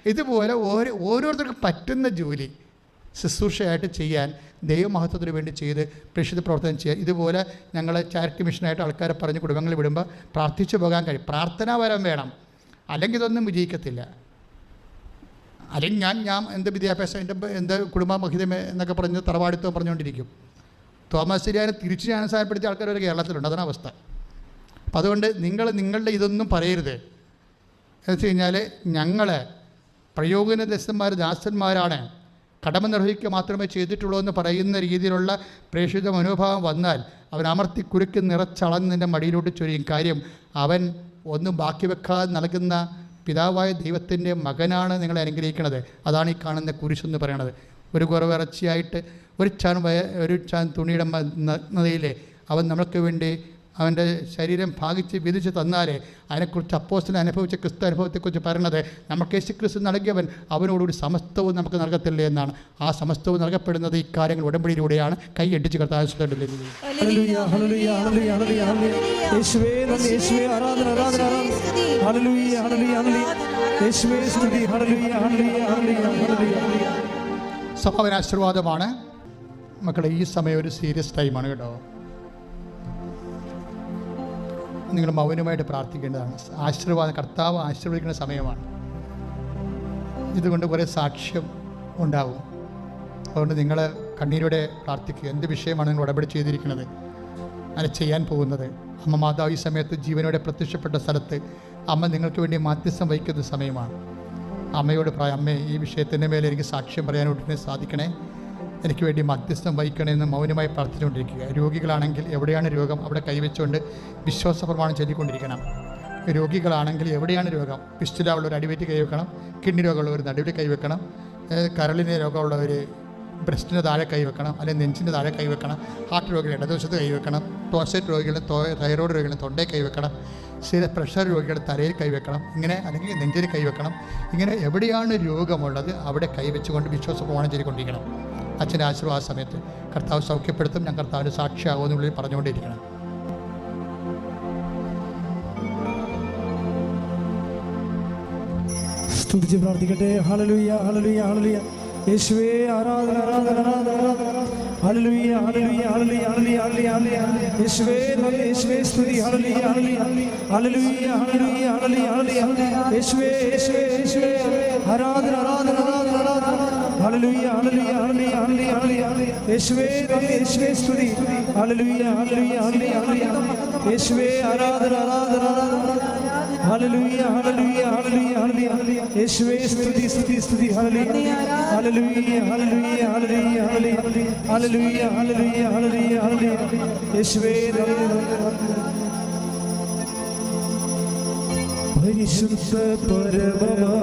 ഇതുപോലെ ഓരോ ഓരോരുത്തർക്കും പറ്റുന്ന ജോലി. ശുശ്രൂഷയായിട്ട് ചെയ്യാൻ ദൈവമഹത്വത്തിന് വേണ്ടി ചെയ്ത് പ്രേക്ഷിത പ്രവർത്തനം ചെയ്യാൻ ഇതുപോലെ ഞങ്ങൾ ചാരിറ്റി മിഷനായിട്ട് ആൾക്കാരെ പറഞ്ഞ് കുടുംബങ്ങളിൽ വിടുമ്പോൾ പ്രാർത്ഥിച്ചു പോകാൻ കഴിയും. പ്രാർത്ഥനാപരം വേണം. അല്ലെങ്കിൽ ഇതൊന്നും വിജയിക്കത്തില്ല. അല്ലെങ്കിൽ ഞാൻ ഞാൻ എന്ത് വിദ്യാഭ്യാസം എന്റെ എന്ത് കുടുംബ മഹിതമേ എന്നൊക്കെ പറഞ്ഞ് തറവാടിത്തോ പറഞ്ഞുകൊണ്ടിരിക്കും. തോമസ് ശരിയാനെ ഞാൻ സഹായപ്പെടുത്തിയ ആൾക്കാർ ഒരു കേരളത്തിലുണ്ട്. അതാണ് അവസ്ഥ. അപ്പം അതുകൊണ്ട് നിങ്ങൾ നിങ്ങളുടെ ഇതൊന്നും പറയരുത്. എന്ന് വെച്ച് കഴിഞ്ഞാൽ ഞങ്ങൾ പ്രയോജനദസ്തന്മാർ ദാസന്മാരാണ്. കടമ നിർവഹിക്കുക മാത്രമേ ചെയ്തിട്ടുള്ളൂ എന്ന് പറയുന്ന രീതിയിലുള്ള പ്രേക്ഷിത മനോഭാവം വന്നാൽ അവൻ അമർത്തി കുരുക്കി നിറച്ചളന്ന് നിന്റെ മടിയിലോട്ട് ചൊരിയും. കാര്യം അവൻ ഒന്നും ബാക്കി വെക്കാതെ നൽകുന്ന പിതാവായ ദൈവത്തിന്റെ മകനാണ് നിങ്ങളെ അനുഗ്രഹിക്കുന്നത്. അതാണ് ഈ കാണുന്ന കുരിശെന്ന് പറയണത് ഒരു കുറവിറച്ചിയായിട്ട് ഒരു ചാൻ ഒരു ചാൻ തുണിയുടെ നദിയിലെ അവൻ നമ്മൾക്ക് വേണ്ടി അവന്റെ ശരീരം ഭാഗിച്ച് വിധിച്ച് തന്നാലേ അതിനെക്കുറിച്ച് അപ്പോസ്റ്റിൽ അനുഭവിച്ച ക്രിസ്തു അനുഭവത്തെക്കുറിച്ച് പറയണത് നമുക്ക് യേശു ക്രിസ്തു നൽകിയവൻ അവനോടുകൂടി സമസ്തവും നമുക്ക് നൽകത്തില്ലേ എന്നാണ്. ആ സമസ്തവും നൽകപ്പെടുന്നത് ഇക്കാര്യങ്ങൾ ഉടമ്പടിയിലൂടെയാണ്. കൈയടിച്ച് കർത്താൻ സ്വഭാവനാശീർവാദമാണ് മക്കളെ ഈ സമയം ഒരു സീരിയസ് ടൈമാണ് കേട്ടോ. നിങ്ങൾ മൗനമായിട്ട് പ്രാർത്ഥിക്കേണ്ടതാണ്. ആശീർവാദം കർത്താവ് ആശീർവദിക്കുന്ന സമയമാണ്. ഇതുകൊണ്ട് കുറേ സാക്ഷ്യം ഉണ്ടാവും. അതുകൊണ്ട് നിങ്ങൾ കണ്ണീരോടെ പ്രാർത്ഥിക്കുക. എന്ത് വിഷയമാണ് നിങ്ങൾ ഉടപടി ചെയ്തിരിക്കുന്നത്? അങ്ങനെ ചെയ്യാൻ പോകുന്നത്? അമ്മ മാതാവ് ഈ സമയത്ത് ജീവനോടെ പ്രത്യക്ഷപ്പെട്ട സ്ഥലത്ത് അമ്മ നിങ്ങൾക്ക് വേണ്ടി മാധ്യസ്ഥം വഹിക്കുന്ന സമയമാണ്. അമ്മയോട് പറയാം അമ്മേ ഈ വിഷയത്തിന്റെ മേലെ എനിക്ക് സാക്ഷ്യം പറയാനായിട്ട് സാധിക്കണേ. എനിക്ക് വേണ്ടി മധ്യസ്ഥം വഹിക്കണേ എന്ന് മൗനമായി പ്രാർത്ഥിച്ചുകൊണ്ടിരിക്കുക. രോഗികളാണെങ്കിൽ എവിടെയാണ് രോഗം? അവിടെ കൈവച്ചുകൊണ്ട് വിശ്വാസ പ്രമാണം ചൊല്ലിക്കൊണ്ടിരിക്കണം രോഗികളാണെങ്കിൽ എവിടെയാണ് രോഗം? പിസ്റ്റുലുള്ള ഒരു അടിവേറ്റ് കൈവെക്കണം. കിഡ്നി രോഗമുള്ളവർ നടുവിൽ കൈവെക്കണം. കരളിന് രോഗമുള്ളവർ ബ്രസ്റ്റിന് താഴെ കൈവെക്കണം. അല്ലെങ്കിൽ നെഞ്ചിന്റെ താഴെ കൈവെക്കണം. ഹാർട്ട് രോഗികൾ ഇടതുവശത്ത് കൈവെക്കണം. ടോസൈറ്റ് രോഗികൾ തൈറോയ്ഡ് രോഗികൾ തൊണ്ടയിൽ കൈവെക്കണം. ശരി പ്രഷർ രോഗികൾ തലയിൽ കൈവെക്കണം. ഇങ്ങനെ അല്ലെങ്കിൽ നെഞ്ചിൽ കൈവെക്കണം. ഇങ്ങനെ എവിടെയാണ് രോഗമുള്ളത്? അവിടെ കൈവച്ചുകൊണ്ട് വിശ്വാസ പ്രമാണം ചെയ്തുകൊണ്ടിരിക്കണം. അച്ഛന്റെ ആശീർവാദ സമയത്ത് കർത്താവ് സൗഖ്യപ്പെടുത്തും. ഞാൻ കർത്താവിന്റെ സാക്ഷിയാകുമെന്നുള്ളിൽ പറഞ്ഞുകൊണ്ടിരിക്കണം. സ്തുതിച്ച് പ്രാർത്ഥിക്കട്ടെ. Hallelujah hallelujah hallelujah. യേശുവേ ആരാധന ആരാധന ആരാധന ആരാധന. Hallelujah hallelujah hallelujah hallelujah hallelujah. യേശുവേ നന്ദി യേശുവേ സ്തുതി hallelujah hallelujah. Hallelujah hallelujah hallelujah hallelujah. യേശുവേ യേശുവേ യേശുവേ. ആരാധന ആരാധന ആരാധന ആരാധന. യേശുവേ യേശുവേ സ്തുതി. ഹല്ലേലൂയ ഹല്ലേലൂയ ഹല്ലേലൂയ യേശുവേ ആരാധന ആരാധന ഹല്ലേലൂയ ഹല്ലേലൂയ ഹല്ലേലൂയ ഹല്ലേലൂയ യേശുവേ സ്തുതി സ്തുതി സ്തുതി. Hallelujah hallelujah hallelujah hallelujah hallelujah hallelujah യേശുവേ പരിശുദ്ധ പരമമാ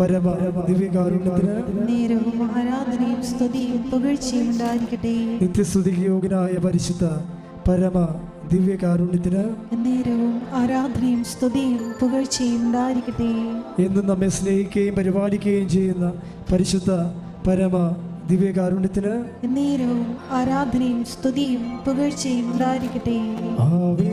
പരമ ദിവ്യകാരുണ്യത്തിന് നേരവും ആരാധനയും സ്തുതിയും പുകഴ്ചയും ഉണ്ടായിരിക്കട്ടെ. നിത്യസ്തുതിക്ക് യോഗ്യനായ പരിശുദ്ധ പരമ ദിവ്യകാരുണ്യത്തിന് നേരവും ആരാധനയും സ്തുതിയും പുകഴ്ചയും ഉണ്ടായിരിക്കട്ടെ. എന്നും നമ്മെ സ്നേഹിക്കുകയും പരിപാലിക്കുകയും ചെയ്യുന്ന പരിശുദ്ധ പരമ ദിവ്യകാരുണ്യത്തിന് നേരവും ആരാധനയും സ്തുതിയും പുകഴ്ചയും ഉണ്ടായിരിക്കട്ടെ. ആവേ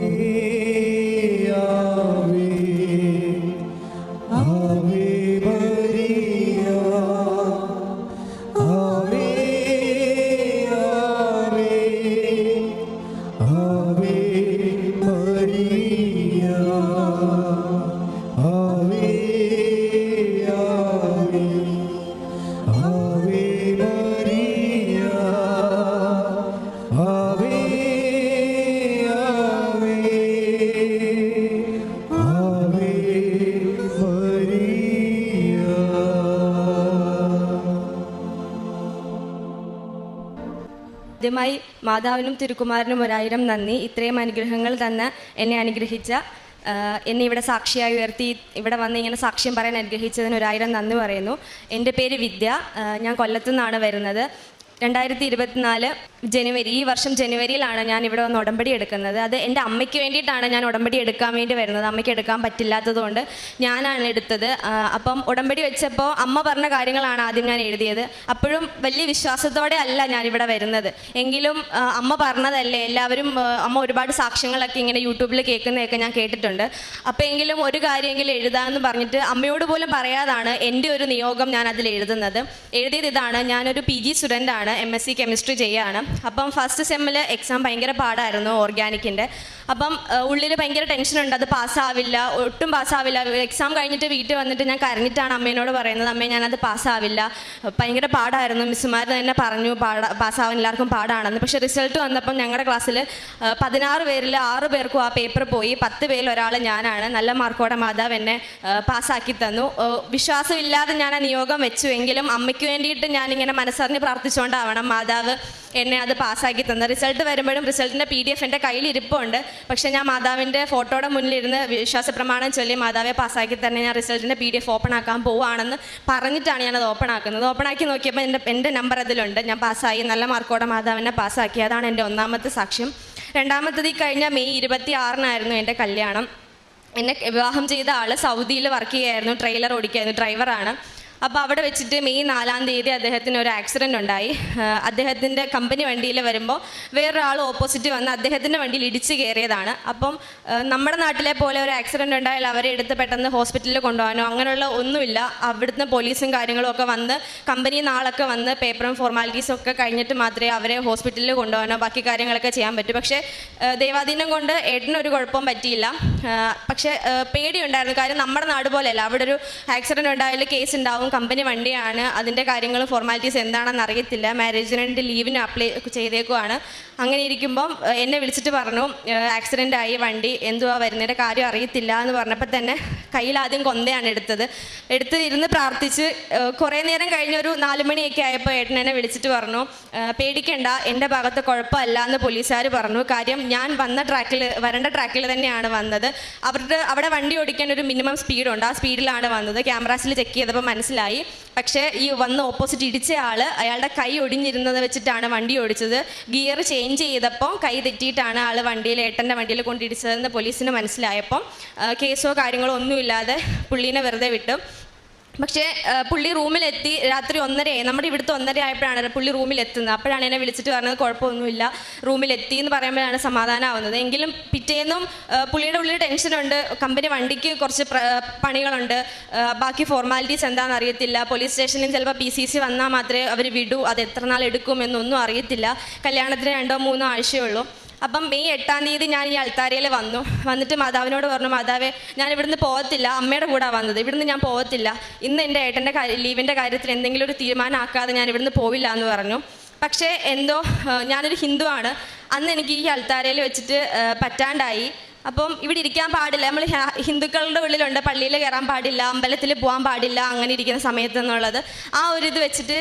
മാതാവിനും തിരുക്കുമാരനും ഒരായിരം നന്ദി. ഇത്രയും അനുഗ്രഹങ്ങൾ തന്ന് എന്നെ അനുഗ്രഹിച്ച എന്നെ ഇവിടെ സാക്ഷിയായി ഉയർത്തി ഇവിടെ വന്ന് ഇങ്ങനെ സാക്ഷ്യം പറയാൻ അനുഗ്രഹിച്ചതിന് ഒരായിരം നന്ദി പറയുന്നു. എന്റെ പേര് വിദ്യ ഞാൻ കൊല്ലത്തു നിന്നാണ് വരുന്നത്. രണ്ടായിരത്തി ഇരുപത്തിനാല് ജനുവരി ഈ വർഷം ജനുവരിയിലാണ് ഞാൻ ഇവിടെ വന്ന് ഉടമ്പടി എടുക്കുന്നത്. അത് എന്റെ അമ്മയ്ക്ക് വേണ്ടിയിട്ടാണ് ഞാൻ ഉടമ്പടി എടുക്കാൻ വേണ്ടി വരുന്നത്. അമ്മയ്ക്ക് എടുക്കാൻ പറ്റില്ലാത്തതുകൊണ്ട് ഞാനാണ് എടുത്തത്. അപ്പം ഉടമ്പടി വെച്ചപ്പോൾ അമ്മ പറഞ്ഞ കാര്യങ്ങളാണ് ആദ്യം ഞാൻ എഴുതിയത്. അപ്പോഴും വലിയ വിശ്വാസത്തോടെ അല്ല ഞാനിവിടെ വരുന്നത്. എങ്കിലും അമ്മ പറഞ്ഞതല്ലേ എല്ലാവരും അമ്മ ഒരുപാട് സാക്ഷ്യങ്ങളൊക്കെ ഇങ്ങനെ യൂട്യൂബിൽ കേൾക്കുന്നതൊക്കെ ഞാൻ കേട്ടിട്ടുണ്ട്. അപ്പോൾ എങ്കിലും ഒരു കാര്യമെങ്കിലും എഴുതാമെന്ന് പറഞ്ഞിട്ട് അമ്മയോട് പോലും പറയാതാണ് എന്റെ ഒരു നിയോഗം ഞാൻ അതിൽ എഴുതുന്നത്. എഴുതിയത് ഇതാണ്. ഞാനൊരു പി ജി സ്റ്റുഡന്റ് ആണ് എം എസ് സി കെമിസ്ട്രി ചെയ്യാണ്. അപ്പം ഫസ്റ്റ് സെമ്മിൽ എക്സാം ഭയങ്കര പാടായിരുന്നു ഓർഗാനിക്കിന്റെ അപ്പം ഉള്ളിൽ ഭയങ്കര ടെൻഷനുണ്ട് അത് പാസ്സാവില്ല ഒട്ടും പാസ്സാവില്ല എക്സാം കഴിഞ്ഞിട്ട് വീട്ടിൽ വന്നിട്ട് ഞാൻ കരഞ്ഞിട്ടാണ് അമ്മേനോട് പറയുന്നത്. അമ്മേ ഞാനത് പാസ്സാവില്ല ഭയങ്കര പാടായിരുന്നു. മിസ്സുമാർ തന്നെ പറഞ്ഞു പാടാ പാസ്സാവാൻ എല്ലാവർക്കും പാടാണെന്ന്. പക്ഷേ റിസൾട്ട് വന്നപ്പം ഞങ്ങളുടെ ക്ലാസ്സിൽ പതിനാറ് പേരിൽ ആറ് പേർക്കും ആ പേപ്പർ പോയി. പത്ത് പേരിൽ ഒരാൾ ഞാനാണ്. നല്ല മാർക്കോടെ മാതാവ് എന്നെ പാസ്സാക്കി തന്നു. വിശ്വാസമില്ലാതെ ഞാൻ ആ നിയോഗം വെച്ചു. എങ്കിലും അമ്മയ്ക്ക് വേണ്ടിയിട്ട് ഞാനിങ്ങനെ മനസ്സറിഞ്ഞ് പ്രാർത്ഥിച്ചുകൊണ്ടാവണം മാതാവ് എന്നെ അത് പാസ്സാക്കി തന്നത് റിസൾട്ട് വരുമ്പോഴും റിസൾട്ടിന്റെ പി ഡി എഫ് എന്റെ കയ്യിൽ ഇരിപ്പുണ്ട്. പക്ഷേ ഞാൻ മാതാവിന്റെ ഫോട്ടോയുടെ മുന്നിലിരുന്ന് വിശ്വാസ പ്രമാണം ചൊല്ലി മാതാവെ പാസ്സാക്കി തന്നെ ഞാൻ റിസൾട്ടിന്റെ പി ഡി എഫ് ഓപ്പൺ ആക്കാൻ പോവുകയാണെന്ന് പറഞ്ഞിട്ടാണ് ഞാനത് ഓപ്പൺ ആക്കുന്നത്. ഓപ്പൺ ആക്കി നോക്കിയപ്പോൾ എന്റെ എന്റെ നമ്പർ അതിലുണ്ട്. ഞാൻ പാസ്സായി നല്ല മാർക്കോടെ മാതാവിനെ പാസ്സാക്കി അതാണ് എന്റെ ഒന്നാമത്തെ സാക്ഷ്യം. രണ്ടാമത്തത് ഈ കഴിഞ്ഞ മെയ് ഇരുപത്തി ആറിനായിരുന്നു എന്റെ കല്യാണം. എന്നെ വിവാഹം ചെയ്ത ആൾ സൗദിയിൽ വർക്ക് ചെയ്യായിരുന്നു ട്രെയിലർ ഓടിക്കായിരുന്നു ഡ്രൈവറാണ് അപ്പോൾ അവിടെ വെച്ചിട്ട് മെയ് നാലാം തീയതി അദ്ദേഹത്തിന് ഒരു ആക്സിഡന്റ് ഉണ്ടായി. അദ്ദേഹത്തിന്റെ കമ്പനി വണ്ടിയിൽ വരുമ്പോൾ വേറൊരാൾ ഓപ്പോസിറ്റ് വന്ന് അദ്ദേഹത്തിന്റെ വണ്ടിയിൽ ഇടിച്ച് കയറിയതാണ്. അപ്പം നമ്മുടെ നാട്ടിലെ പോലെ ഒരു ആക്സിഡന്റ് ഉണ്ടായാൽ അവരെ എടുത്ത് പെട്ടെന്ന് ഹോസ്പിറ്റലിൽ കൊണ്ടുപോകാനോ അങ്ങനെയുള്ള ഒന്നുമില്ല. അവിടുന്ന് പോലീസും കാര്യങ്ങളും ഒക്കെ വന്ന് കമ്പനി നാളൊക്കെ വന്ന് പേപ്പറും ഫോർമാലിറ്റീസും ഒക്കെ കഴിഞ്ഞിട്ട് മാത്രമേ അവരെ ഹോസ്പിറ്റലിൽ കൊണ്ടുപോകാനോ ബാക്കി കാര്യങ്ങളൊക്കെ ചെയ്യാൻ പറ്റൂ. പക്ഷേ ദൈവാധീനം കൊണ്ട് ഏട്ടനൊരു കുഴപ്പവും പറ്റിയില്ല. പക്ഷേ പേടിയുണ്ടായിരുന്നു. കാര്യം നമ്മുടെ നാട് പോലെയല്ല അവിടെ ഒരു ആക്സിഡന്റ് ഉണ്ടായാലും കേസ് ഉണ്ടാവും. കമ്പനി വണ്ടിയാണ്. അതിന്റെ കാര്യങ്ങൾ ഫോർമാലിറ്റീസ് എന്താണെന്ന് അറിയത്തില്ല. മാരേജിന് ലീവിന് അപ്ലൈ ചെയ്തേക്കുവാണ്. അങ്ങനെ ഇരിക്കുമ്പം എന്നെ വിളിച്ചിട്ട് പറഞ്ഞു ആക്സിഡന്റ് ആയി വണ്ടി എന്തുവാ വരുന്നതിന്റെ കാര്യം അറിയത്തില്ല എന്ന് പറഞ്ഞപ്പോൾ തന്നെ കയ്യിൽ ആദ്യം കൊന്തയാണ് എടുത്തത്. എടുത്ത് ഇരുന്ന് പ്രാർത്ഥിച്ച് കുറേ നേരം കഴിഞ്ഞൊരു നാല് മണിയൊക്കെ ആയപ്പോൾ ഏട്ടൻ എന്നെ വിളിച്ചിട്ട് പറഞ്ഞു പേടിക്കണ്ട എന്റെ ഭാഗത്ത് കുഴപ്പമല്ല എന്ന് പോലീസുകാർ പറഞ്ഞു. കാര്യം ഞാൻ വന്ന ട്രാക്കിൽ വരേണ്ട ട്രാക്കിൽ തന്നെയാണ് വന്നത്. അവരുടെ അവിടെ വണ്ടി ഓടിക്കാൻ ഒരു മിനിമം സ്പീഡുണ്ട് ആ സ്പീഡിലാണ് വന്നത്. ക്യാമറാസിൽ ചെക്ക് ചെയ്തപ്പോൾ മനസ്സിലായി. പക്ഷേ ഈ വന്ന ഓപ്പോസിറ്റ് ഇടിച്ച ആൾ അയാളുടെ കൈ ഒടിഞ്ഞിരുന്നത് വെച്ചിട്ടാണ് വണ്ടി ഓടിച്ചത്. ഗിയർ ചേഞ്ച് ചെയ്തപ്പോൾ കൈ തെറ്റിയിട്ടാണ് ആൾ വണ്ടിയിൽ ഏട്ടന്റെ വണ്ടിയിൽ കൊണ്ടിടിച്ചതെന്ന് പോലീസിന് മനസ്സിലായപ്പം കേസോ കാര്യങ്ങളോ ഒന്നുമില്ലാതെ പുള്ളീനെ വെറുതെ വിട്ടു. പക്ഷേ പുള്ളി റൂമിലെത്തി രാത്രി ഒന്നരയായി. നമ്മുടെ ഇവിടുത്തെ ഒന്നര ആയപ്പോഴാണ് പുള്ളി റൂമിലെത്തുന്നത്. അപ്പോഴാണ് എന്നെ വിളിച്ചിട്ട് പറഞ്ഞത് കുഴപ്പമൊന്നുമില്ല റൂമിലെത്തി എന്ന് പറയുമ്പോഴാണ് സമാധാനമാവുന്നത് എങ്കിലും പിറ്റേന്നും പുള്ളിയുടെ ഉള്ളിൽ ടെൻഷനുണ്ട്. കമ്പനി വണ്ടിക്ക് കുറച്ച് പണികളുണ്ട്. ബാക്കി ഫോർമാലിറ്റീസ് എന്താണെന്ന് അറിയത്തില്ല. പോലീസ് സ്റ്റേഷനിൽ ചിലപ്പോൾ പി സി സി വന്നാൽ മാത്രമേ അവർ വിടൂ. അത് എത്ര നാൾ എടുക്കുമെന്നൊന്നും അറിയത്തില്ല. കല്യാണത്തിന് രണ്ടോ മൂന്നോ ആഴ്ചയേ ഉള്ളൂ. അപ്പം മെയ് എട്ടാം തീയതി ഞാൻ ഈ അൾത്താരയിൽ വന്നു. വന്നിട്ട് മാതാവിനോട് പറഞ്ഞു മാതാവേ ഞാൻ ഇവിടുന്ന് പോകത്തില്ല. അമ്മയുടെ കൂടെ വന്നത്. ഇവിടുന്ന് ഞാൻ പോകത്തില്ല. ഇന്ന് എന്റെ ഏട്ടന്റെ ലീവിന്റെ കാര്യത്തിൽ എന്തെങ്കിലും ഒരു തീരുമാനമാക്കാതെ ഞാൻ ഇവിടുന്ന് പോവില്ല എന്ന് പറഞ്ഞു. പക്ഷേ എന്തോ ഞാനൊരു ഹിന്ദുവാണ്. അന്ന് എനിക്ക് ഈ അൾത്താരയിൽ വെച്ചിട്ട് പറ്റാണ്ടായി. അപ്പം ഇവിടെ ഇരിക്കാൻ പാടില്ല. നമ്മൾ ഹിന്ദുക്കളുടെ ഉള്ളിലുണ്ട്. പള്ളിയിൽ കയറാൻ പാടില്ല. അമ്പലത്തിൽ പോകാൻ പാടില്ല. അങ്ങനെ ഇരിക്കുന്ന സമയത്ത് എന്നുള്ളത്. ആ ഒരു ഇത് വെച്ചിട്ട്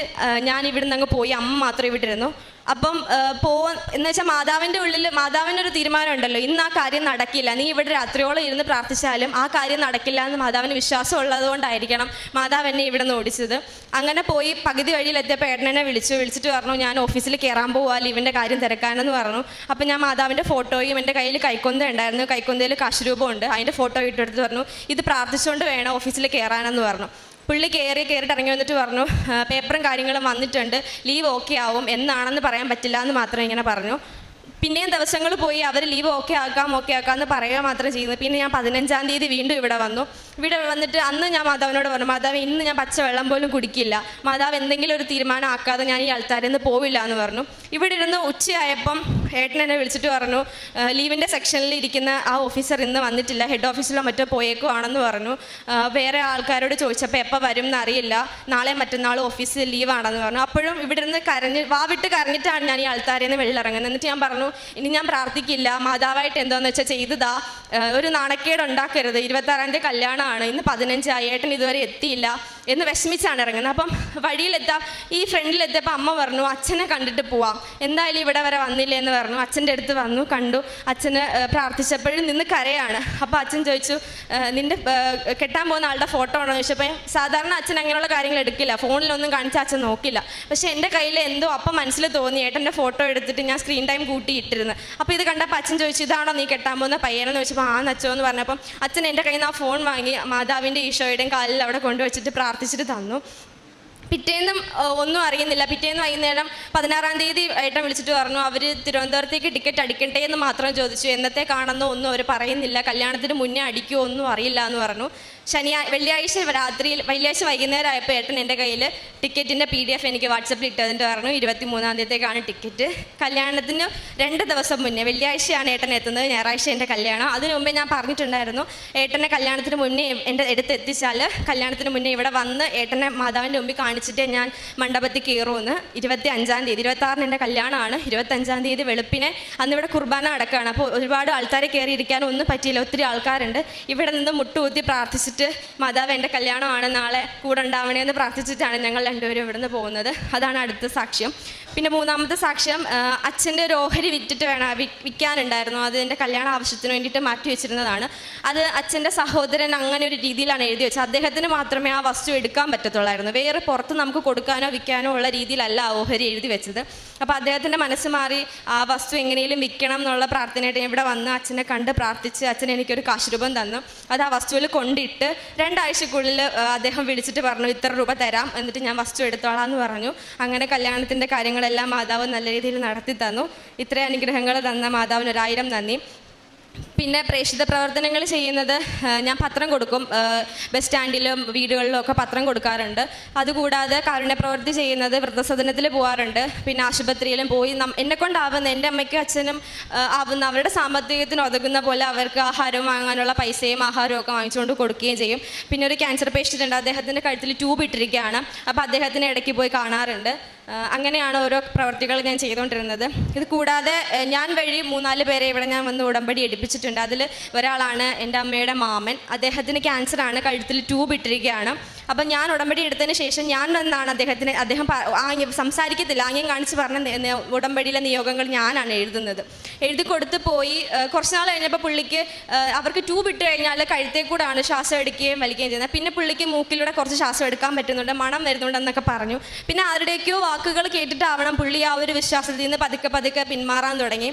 ഞാൻ ഇവിടുന്ന് അങ്ങ് പോയി. അമ്മ മാത്രമേ വിട്ടിരുന്നു അപ്പം പോവാ എന്ന് വെച്ചാൽ മാതാവിന്റെ ഉള്ളിൽ മാതാവിന്റെ ഒരു തീരുമാനം ഉണ്ടല്ലോ ഇന്ന് ആ കാര്യം നടക്കില്ല നീ ഇവിടെ രാത്രിയോളം ഇരുന്ന് പ്രാർത്ഥിച്ചാലും ആ കാര്യം നടക്കില്ല എന്ന് മാതാവിന് വിശ്വാസം ഉള്ളതുകൊണ്ടായിരിക്കണം മാതാവ് എന്നെ ഇവിടെ നിന്ന് ഓടിച്ചത്. അങ്ങനെ പോയി പകുതി വഴിയിലെത്തിയപ്പോൾ ഏട്ടനെ വിളിച്ചു വിളിച്ചിട്ട് പറഞ്ഞു ഞാൻ ഓഫീസിൽ കയറാൻ പോവാ ലീവിന്റെ കാര്യം തിരക്കാനെന്ന് പറഞ്ഞു. അപ്പം ഞാൻ മാതാവിന്റെ ഫോട്ടോയും എന്റെ കയ്യിൽ കൈക്കൊന്ത ഉണ്ടായിരുന്നു കൈക്കൊന്തയിൽ കാശുരൂപമുണ്ട് അതിന്റെ ഫോട്ടോ ഇട്ടെടുത്ത് പറഞ്ഞു ഇത് പ്രാർത്ഥിച്ചുകൊണ്ട് വേണം ഓഫീസിൽ കയറാനെന്ന് പറഞ്ഞു. പുള്ളി കയറി കയറിയിട്ട് ഇറങ്ങി വന്നിട്ട് പറഞ്ഞു പേപ്പറും കാര്യങ്ങളും വന്നിട്ടുണ്ട് ലീവ് ഓക്കെ ആവും എന്നാണെന്ന് പറയാൻ പറ്റില്ല എന്ന് മാത്രം ഇങ്ങനെ പറഞ്ഞു. പിന്നെയും ദിവസങ്ങൾ പോയി അവർ ലീവ് ഓക്കെ ആക്കാം ഓക്കെ ആക്കാം എന്ന് പറയുക മാത്രം ചെയ്യുന്നു പിന്നെ ഞാൻ പതിനഞ്ചാം തീയതി വീണ്ടും ഇവിടെ വന്നു. ഇവിടെ വന്നിട്ട് അന്ന് ഞാൻ മാതാവിനോട് പറഞ്ഞു മാതാവ് ഇന്ന് ഞാൻ പച്ചവെള്ളം പോലും കുടിക്കില്ല. മാതാവ് എന്തെങ്കിലും ഒരു തീരുമാനം ആക്കാതെ ഞാൻ ഈ ആൾക്കാരിൽ നിന്ന് പോവില്ല എന്ന് പറഞ്ഞു. ഇവിടെ ഇരുന്ന് ഉച്ചയായപ്പം ഏട്ടൻ എന്നെ വിളിച്ചിട്ട് പറഞ്ഞു "ആ, ലീവിന്റെ സെക്ഷനിൽ ഇരിക്കുന്ന ആ ഓഫീസർ ഇന്ന് വന്നിട്ടില്ല ഹെഡ് ഓഫീസിലോ മറ്റോ പോയേക്കുവാണെന്ന് പറഞ്ഞു. വേറെ ആൾക്കാരോട് ചോദിച്ചപ്പോൾ എപ്പോൾ വരും എന്നറിയില്ല നാളെ മറ്റന്നാൾ ഓഫീസിൽ ലീവാണെന്ന് പറഞ്ഞു. അപ്പോഴും ഇവിടെ നിന്ന് കരഞ്ഞ് വാവിട്ട് കരഞ്ഞിട്ടാണ് ഞാൻ ഈ ആൾക്കാരിൽ നിന്ന് വെള്ളിറങ്ങുന്നത് എന്നിട്ട് ഞാൻ പറഞ്ഞു ഇനി ഞാൻ പ്രാർത്ഥിക്കില്ല മാതാവായിട്ട് എന്താണെന്ന് വെച്ചാൽ ചെയ്തതാ. ഒരു നാണക്കേട് ഉണ്ടാക്കരുത്. ഇരുപത്താറാം തീയതി കല്യാണമാണ്. ഇന്ന് പതിനഞ്ചായി ഏട്ടൻ ഇതുവരെ എത്തിയില്ല എന്ന് വിഷമിച്ചാണ് ഇറങ്ങുന്നത്. അപ്പം വഴിയിലെത്താം ഈ ഫ്രണ്ടിലെത്തിയപ്പോൾ അമ്മ പറഞ്ഞു അച്ഛനെ കണ്ടിട്ട് പോവാം. എന്തായാലും ഇവിടെ വരെ വന്നില്ലേ എന്ന് പറഞ്ഞു അച്ഛന്റെ അടുത്ത് വന്നു കണ്ടു. അച്ഛന് പ്രാർത്ഥിച്ചപ്പോഴും നിന്ന് കരയാണ്. അപ്പോൾ അച്ഛൻ ചോദിച്ചു നിന്റെ കെട്ടാൻ പോകുന്ന ആളുടെ ഫോട്ടോ ആണോ? ചോദിച്ചപ്പോൾ സാധാരണ അച്ഛൻ അങ്ങനെയുള്ള കാര്യങ്ങൾ എടുക്കില്ല. ഫോണിലൊന്നും കാണിച്ച അച്ഛൻ നോക്കില്ല. പക്ഷേ എന്റെ കയ്യിൽ എന്തോ അപ്പം മനസ്സിൽ തോന്നി. ഏട്ടന്റെ ഫോട്ടോ എടുത്തിട്ട് ഞാൻ സ്ക്രീൻ ടൈം കൂട്ടി ഇട്ടിരുന്നു അപ്പോൾ ഇത് കണ്ടപ്പോൾ അച്ഛൻ ചോദിച്ചു ഇതാണോ നീ കെട്ടാൻ പോകുന്ന പയ്യനെന്ന്? ചോദിച്ചപ്പോൾ ആ നച്ചോ എന്ന് പറഞ്ഞപ്പം അച്ഛൻ എന്റെ കയ്യിൽ നിന്ന് ആ ഫോൺ വാങ്ങി മാതാവിന്റെ ഈശോയുടെയും കാലിൽ അവിടെ കൊണ്ടുവച്ചിട്ട് പ്രാർത്ഥിച്ചിട്ട് തന്നു. പിറ്റേന്നും ഒന്നും അറിയുന്നില്ല. പിറ്റേന്ന് വൈകുന്നേരം പതിനാറാം തീയതി ഏട്ടൻ വിളിച്ചിട്ട് പറഞ്ഞു അവർ തിരുവനന്തപുരത്തേക്ക് ടിക്കറ്റ് അടിക്കട്ടെ എന്ന് മാത്രം ചോദിച്ചു. എന്നത്തെ കാണുന്നോ ഒന്നും അവർ പറയുന്നില്ല. കല്യാണത്തിന് മുന്നേ അടിക്കുമോ ഒന്നും അറിയില്ല എന്ന് പറഞ്ഞു. ശനിയാ വെള്ളിയാഴ്ച രാത്രിയിൽ വെള്ളിയാഴ്ച വൈകുന്നേരം ആയപ്പോൾ ഏട്ടൻ എന്റെ കയ്യിൽ ടിക്കറ്റിന്റെ പി ഡി എഫ് എനിക്ക് വാട്സപ്പിൽ ഇട്ടതിന്റെ പറഞ്ഞു. ഇരുപത്തി മൂന്നാം തീയതിക്കാണ് ടിക്കറ്റ്. കല്യാണത്തിന് രണ്ട് ദിവസം മുന്നേ വെള്ളിയാഴ്ചയാണ് ഏട്ടൻ എത്തുന്നത് ഞായറാഴ്ച എന്റെ കല്യാണം. അതിനു മുമ്പേ ഞാൻ പറഞ്ഞിട്ടുണ്ടായിരുന്നു ഏട്ടനെ കല്യാണത്തിന് മുന്നേ എന്റെ അടുത്ത് എത്തിച്ചാൽ കല്യാണത്തിന് മുന്നേ ഇവിടെ വന്ന് ഏട്ടനെ മാതാവിന്റെ മുമ്പിൽ കാണിച്ചിട്ട് ഞാൻ മണ്ഡപത്തിൽ കയറുമെന്ന്. ഇരുപത്തി അഞ്ചാം തീയതി ഇരുപത്തി ആറിന് എന്റെ കല്യാണമാണ്. ഇരുപത്തഞ്ചാം തീയതി വെളുപ്പിനെ അന്ന് ഇവിടെ കുർബാന നടക്കുകയാണ്. അപ്പോൾ ഒരുപാട് ആൾക്കാരെ കയറി ഇരിക്കാനൊന്നും പറ്റിയില്ല ഒത്തിരി ആൾക്കാരുണ്ട്. ഇവിടെ നിന്ന് മുട്ടുകുത്തി പ്രാർത്ഥിച്ചിട്ട് മാതാവ് എന്റെ കല്യാണമാണ് നാളെ കൂടെ ഉണ്ടാവണേ എന്ന് പ്രാർത്ഥിച്ചിട്ടാണ് ഞങ്ങൾ രണ്ടുപേരും ഇവിടുന്ന് പോകുന്നത്. അതാണ് അടുത്ത സാക്ഷ്യം. പിന്നെ മൂന്നാമത്തെ സാക്ഷ്യം അച്ഛന്റെ ഒരു ഓഹരി വിറ്റിട്ട് വേണം വിൽക്കാനുണ്ടായിരുന്നു അത് എന്റെ കല്യാണ ആവശ്യത്തിന് വേണ്ടിയിട്ട് മാറ്റി വെച്ചിരുന്നതാണ്. അത് അച്ഛന്റെ സഹോദരൻ അങ്ങനെ ഒരു രീതിയിലാണ് എഴുതി വെച്ചത്. അദ്ദേഹത്തിന് മാത്രമേ ആ വസ്തു എടുക്കാൻ പറ്റത്തുള്ളായിരുന്നു. വേറെ പുറത്ത് നമുക്ക് കൊടുക്കാനോ വിൽക്കാനോ ഉള്ള രീതിയിലല്ല ആ ഓഹരി എഴുതി വെച്ചത്. അപ്പോൾ അദ്ദേഹത്തിന്റെ മനസ്സ് മാറി ആ വസ്തു എങ്ങനെയും വിൽക്കണം എന്നുള്ള പ്രാർത്ഥനയായിട്ട് ഇവിടെ വന്ന് അച്ഛനെ കണ്ട് പ്രാർത്ഥിച്ച് അച്ഛൻ എനിക്കൊരു കാശുരൂപം തന്നു. അത് ആ വസ്തുവിൽ കൊണ്ടിട്ട് രണ്ടാഴ്ചക്കുള്ളിൽ അദ്ദേഹം വിളിച്ചിട്ട് പറഞ്ഞു ഇത്ര രൂപ തരാം. എന്നിട്ട് ഞാൻ വസ്തു എടുത്തോളാം എന്ന് പറഞ്ഞു. അങ്ങനെ കല്യാണത്തിന്റെ കാര്യങ്ങളെല്ലാം മാതാവ് നല്ല രീതിയിൽ നടത്തി തന്നു ഇത്രയും അനുഗ്രഹങ്ങൾ തന്ന മാതാവിന് ഒരായിരം നന്ദി. പിന്നെ പ്രേക്ഷിത പ്രവർത്തനങ്ങൾ ചെയ്യുന്നത് ഞാൻ പത്രം കൊടുക്കും. ബസ് സ്റ്റാൻഡിലും വീടുകളിലും ഒക്കെ പത്രം കൊടുക്കാറുണ്ട്. അതുകൂടാതെ കാരുണ്യപ്രവൃത്തി ചെയ്യുന്നത് വൃദ്ധസദനത്തിൽ പോകാറുണ്ട് പിന്നെ ആശുപത്രിയിലും പോയി എന്നെ കൊണ്ടാവുന്ന എന്റെ അമ്മയ്ക്കും അച്ഛനും ആവുന്ന അവരുടെ സാമ്പത്തികത്തിന് ഒതുങ്ങുന്ന പോലെ അവർക്ക് ആഹാരം വാങ്ങാനുള്ള പൈസയും ആഹാരവും ഒക്കെ വാങ്ങിച്ചുകൊണ്ട് കൊടുക്കുകയും ചെയ്യും. പിന്നെ ഒരു ക്യാൻസർ പേഷ്യന്റ് ഉണ്ട്. അദ്ദേഹത്തിന്റെ കഴുത്തിൽ ട്യൂബ് ഇട്ടിരിക്കുകയാണ്. അപ്പോൾ അദ്ദേഹത്തിന് ഇടയ്ക്ക് പോയി കാണാറുണ്ട്. അങ്ങനെയാണ് ഓരോ പ്രവർത്തികൾ ഞാൻ ചെയ്തുകൊണ്ടിരുന്നത്. ഇത് കൂടാതെ ഞാൻ വഴി മൂന്നാൽ പേരെ ഇവിടെ ഞാൻ വന്ന് ഉടമ്പടി എടുപ്പിച്ചിട്ടുണ്ട്. അതിൽ ഒരാളാണ് എന്റെ അമ്മയുടെ മാമൻ. അദ്ദേഹത്തിന് ക്യാൻസറാണ്. കഴുത്തിൽ ട്യൂബ് ഇട്ടിരിക്കുകയാണ്. അപ്പം ഞാൻ ഉടമ്പടി എടുത്തതിന് ശേഷം ഞാൻ വന്നാണ് അദ്ദേഹത്തിന് അദ്ദേഹം ആംഗ്യം സംസാരിക്കത്തില്ല. ആംഗ്യം കാണിച്ച് പറഞ്ഞ ഉടമ്പടിയിലെ നിയോഗങ്ങൾ ഞാനാണ് എഴുതുന്നത്. എഴുതി കൊടുത്ത് പോയി. കുറച്ച് നാൾ കഴിഞ്ഞപ്പോൾ പുള്ളിക്ക് അവർക്ക് ട്യൂബ് ഇട്ട് കഴിഞ്ഞാൽ കഴുത്തേ കൂടാണ് ശ്വാസം എടുക്കുകയും വലിക്കുകയും ചെയ്യുന്നത്. പിന്നെ പുള്ളിക്ക് മൂക്കിലൂടെ കുറച്ച് ശ്വാസം എടുക്കാൻ പറ്റുന്നുണ്ട്. മണം വരുന്നുണ്ടെന്നൊക്കെ പറഞ്ഞു. പിന്നെ ആരുടെയൊക്കെയോ വാക്കുകൾ കേട്ടിട്ടാവണം പുള്ളി ആ ഒരു വിശ്വാസത്തിൽ നിന്ന് പതുക്കെ പതുക്കെ പിന്മാറാൻ തുടങ്ങി.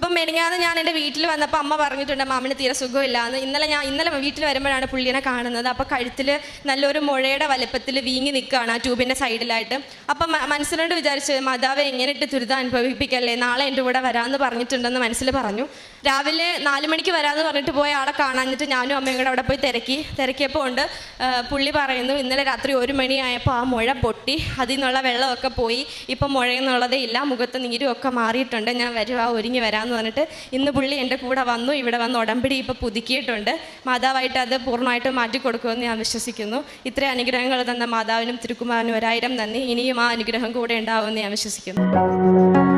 ഇപ്പം മെനിങ്ങാതെ ഞാൻ എന്റെ വീട്ടിൽ വന്നപ്പോൾ അമ്മ പറഞ്ഞിട്ടുണ്ട് മാമിന് തീരെ സുഖമില്ല എന്ന് ഇന്നലെ ഞാൻ ഇന്നലെ വീട്ടിൽ വരുമ്പോഴാണ് പുള്ളിനെ കാണുന്നത്. അപ്പോൾ കഴുത്തിൽ നല്ലൊരു മുഴയുടെ വലുപ്പത്തിൽ വീങ്ങി നിൽക്കുകയാണ് ആ ട്യൂബിന്റെ സൈഡിലായിട്ട്. അപ്പം മനസ്സിലോട്ട് വിചാരിച്ച് മാതാവ് എങ്ങനെ ഇട്ട് ദുരിതം അനുഭവിപ്പിക്കല്ലേ? നാളെ എന്റെ കൂടെ വരാമെന്ന് പറഞ്ഞിട്ടുണ്ടെന്ന് മനസ്സിൽ പറഞ്ഞു. രാവിലെ നാല് മണിക്ക് വരാമെന്ന് പറഞ്ഞിട്ട് പോയ ആളെ കാണാഞ്ഞിട്ട് ഞാനും അമ്മയും കൂടെ അവിടെ പോയി തിരക്കി. തിരക്കിയപ്പോൾ ഉണ്ട്. പുള്ളി പറയുന്നു ഇന്നലെ രാത്രി ഒരു മണിയായപ്പോൾ ആ മുഴ പൊട്ടി. അതിൽ നിന്നുള്ള വെള്ളമൊക്കെ പോയി. ഇപ്പം മുഴയെന്നുള്ളതേ ഇല്ല. മുഖത്ത് നീരും ഒക്കെ മാറിയിട്ടുണ്ട്. ഞാൻ വരുവാ ഒരുങ്ങി വരാമെന്ന് പറഞ്ഞിട്ട് ഇന്ന് പുള്ളി എന്റെ കൂടെ വന്നു. ഇവിടെ വന്ന് ഉടമ്പടി ഇപ്പോൾ പുതുക്കിയിട്ടുണ്ട്. മാതാവായിട്ട് അത് പൂർണമായിട്ട് മാറ്റിക്കൊടുക്കുമെന്ന് ഞാൻ വിശ്വസിക്കുന്നു. ഇത്രയും അനുഗ്രഹങ്ങൾ തന്ന മാതാവിനും തിരുക്കുമാരനും ഒരായിരം നന്ദി. ഇനിയും ആ അനുഗ്രഹം കൂടെ ഉണ്ടാവുമെന്ന് ഞാൻ വിശ്വസിക്കുന്നു.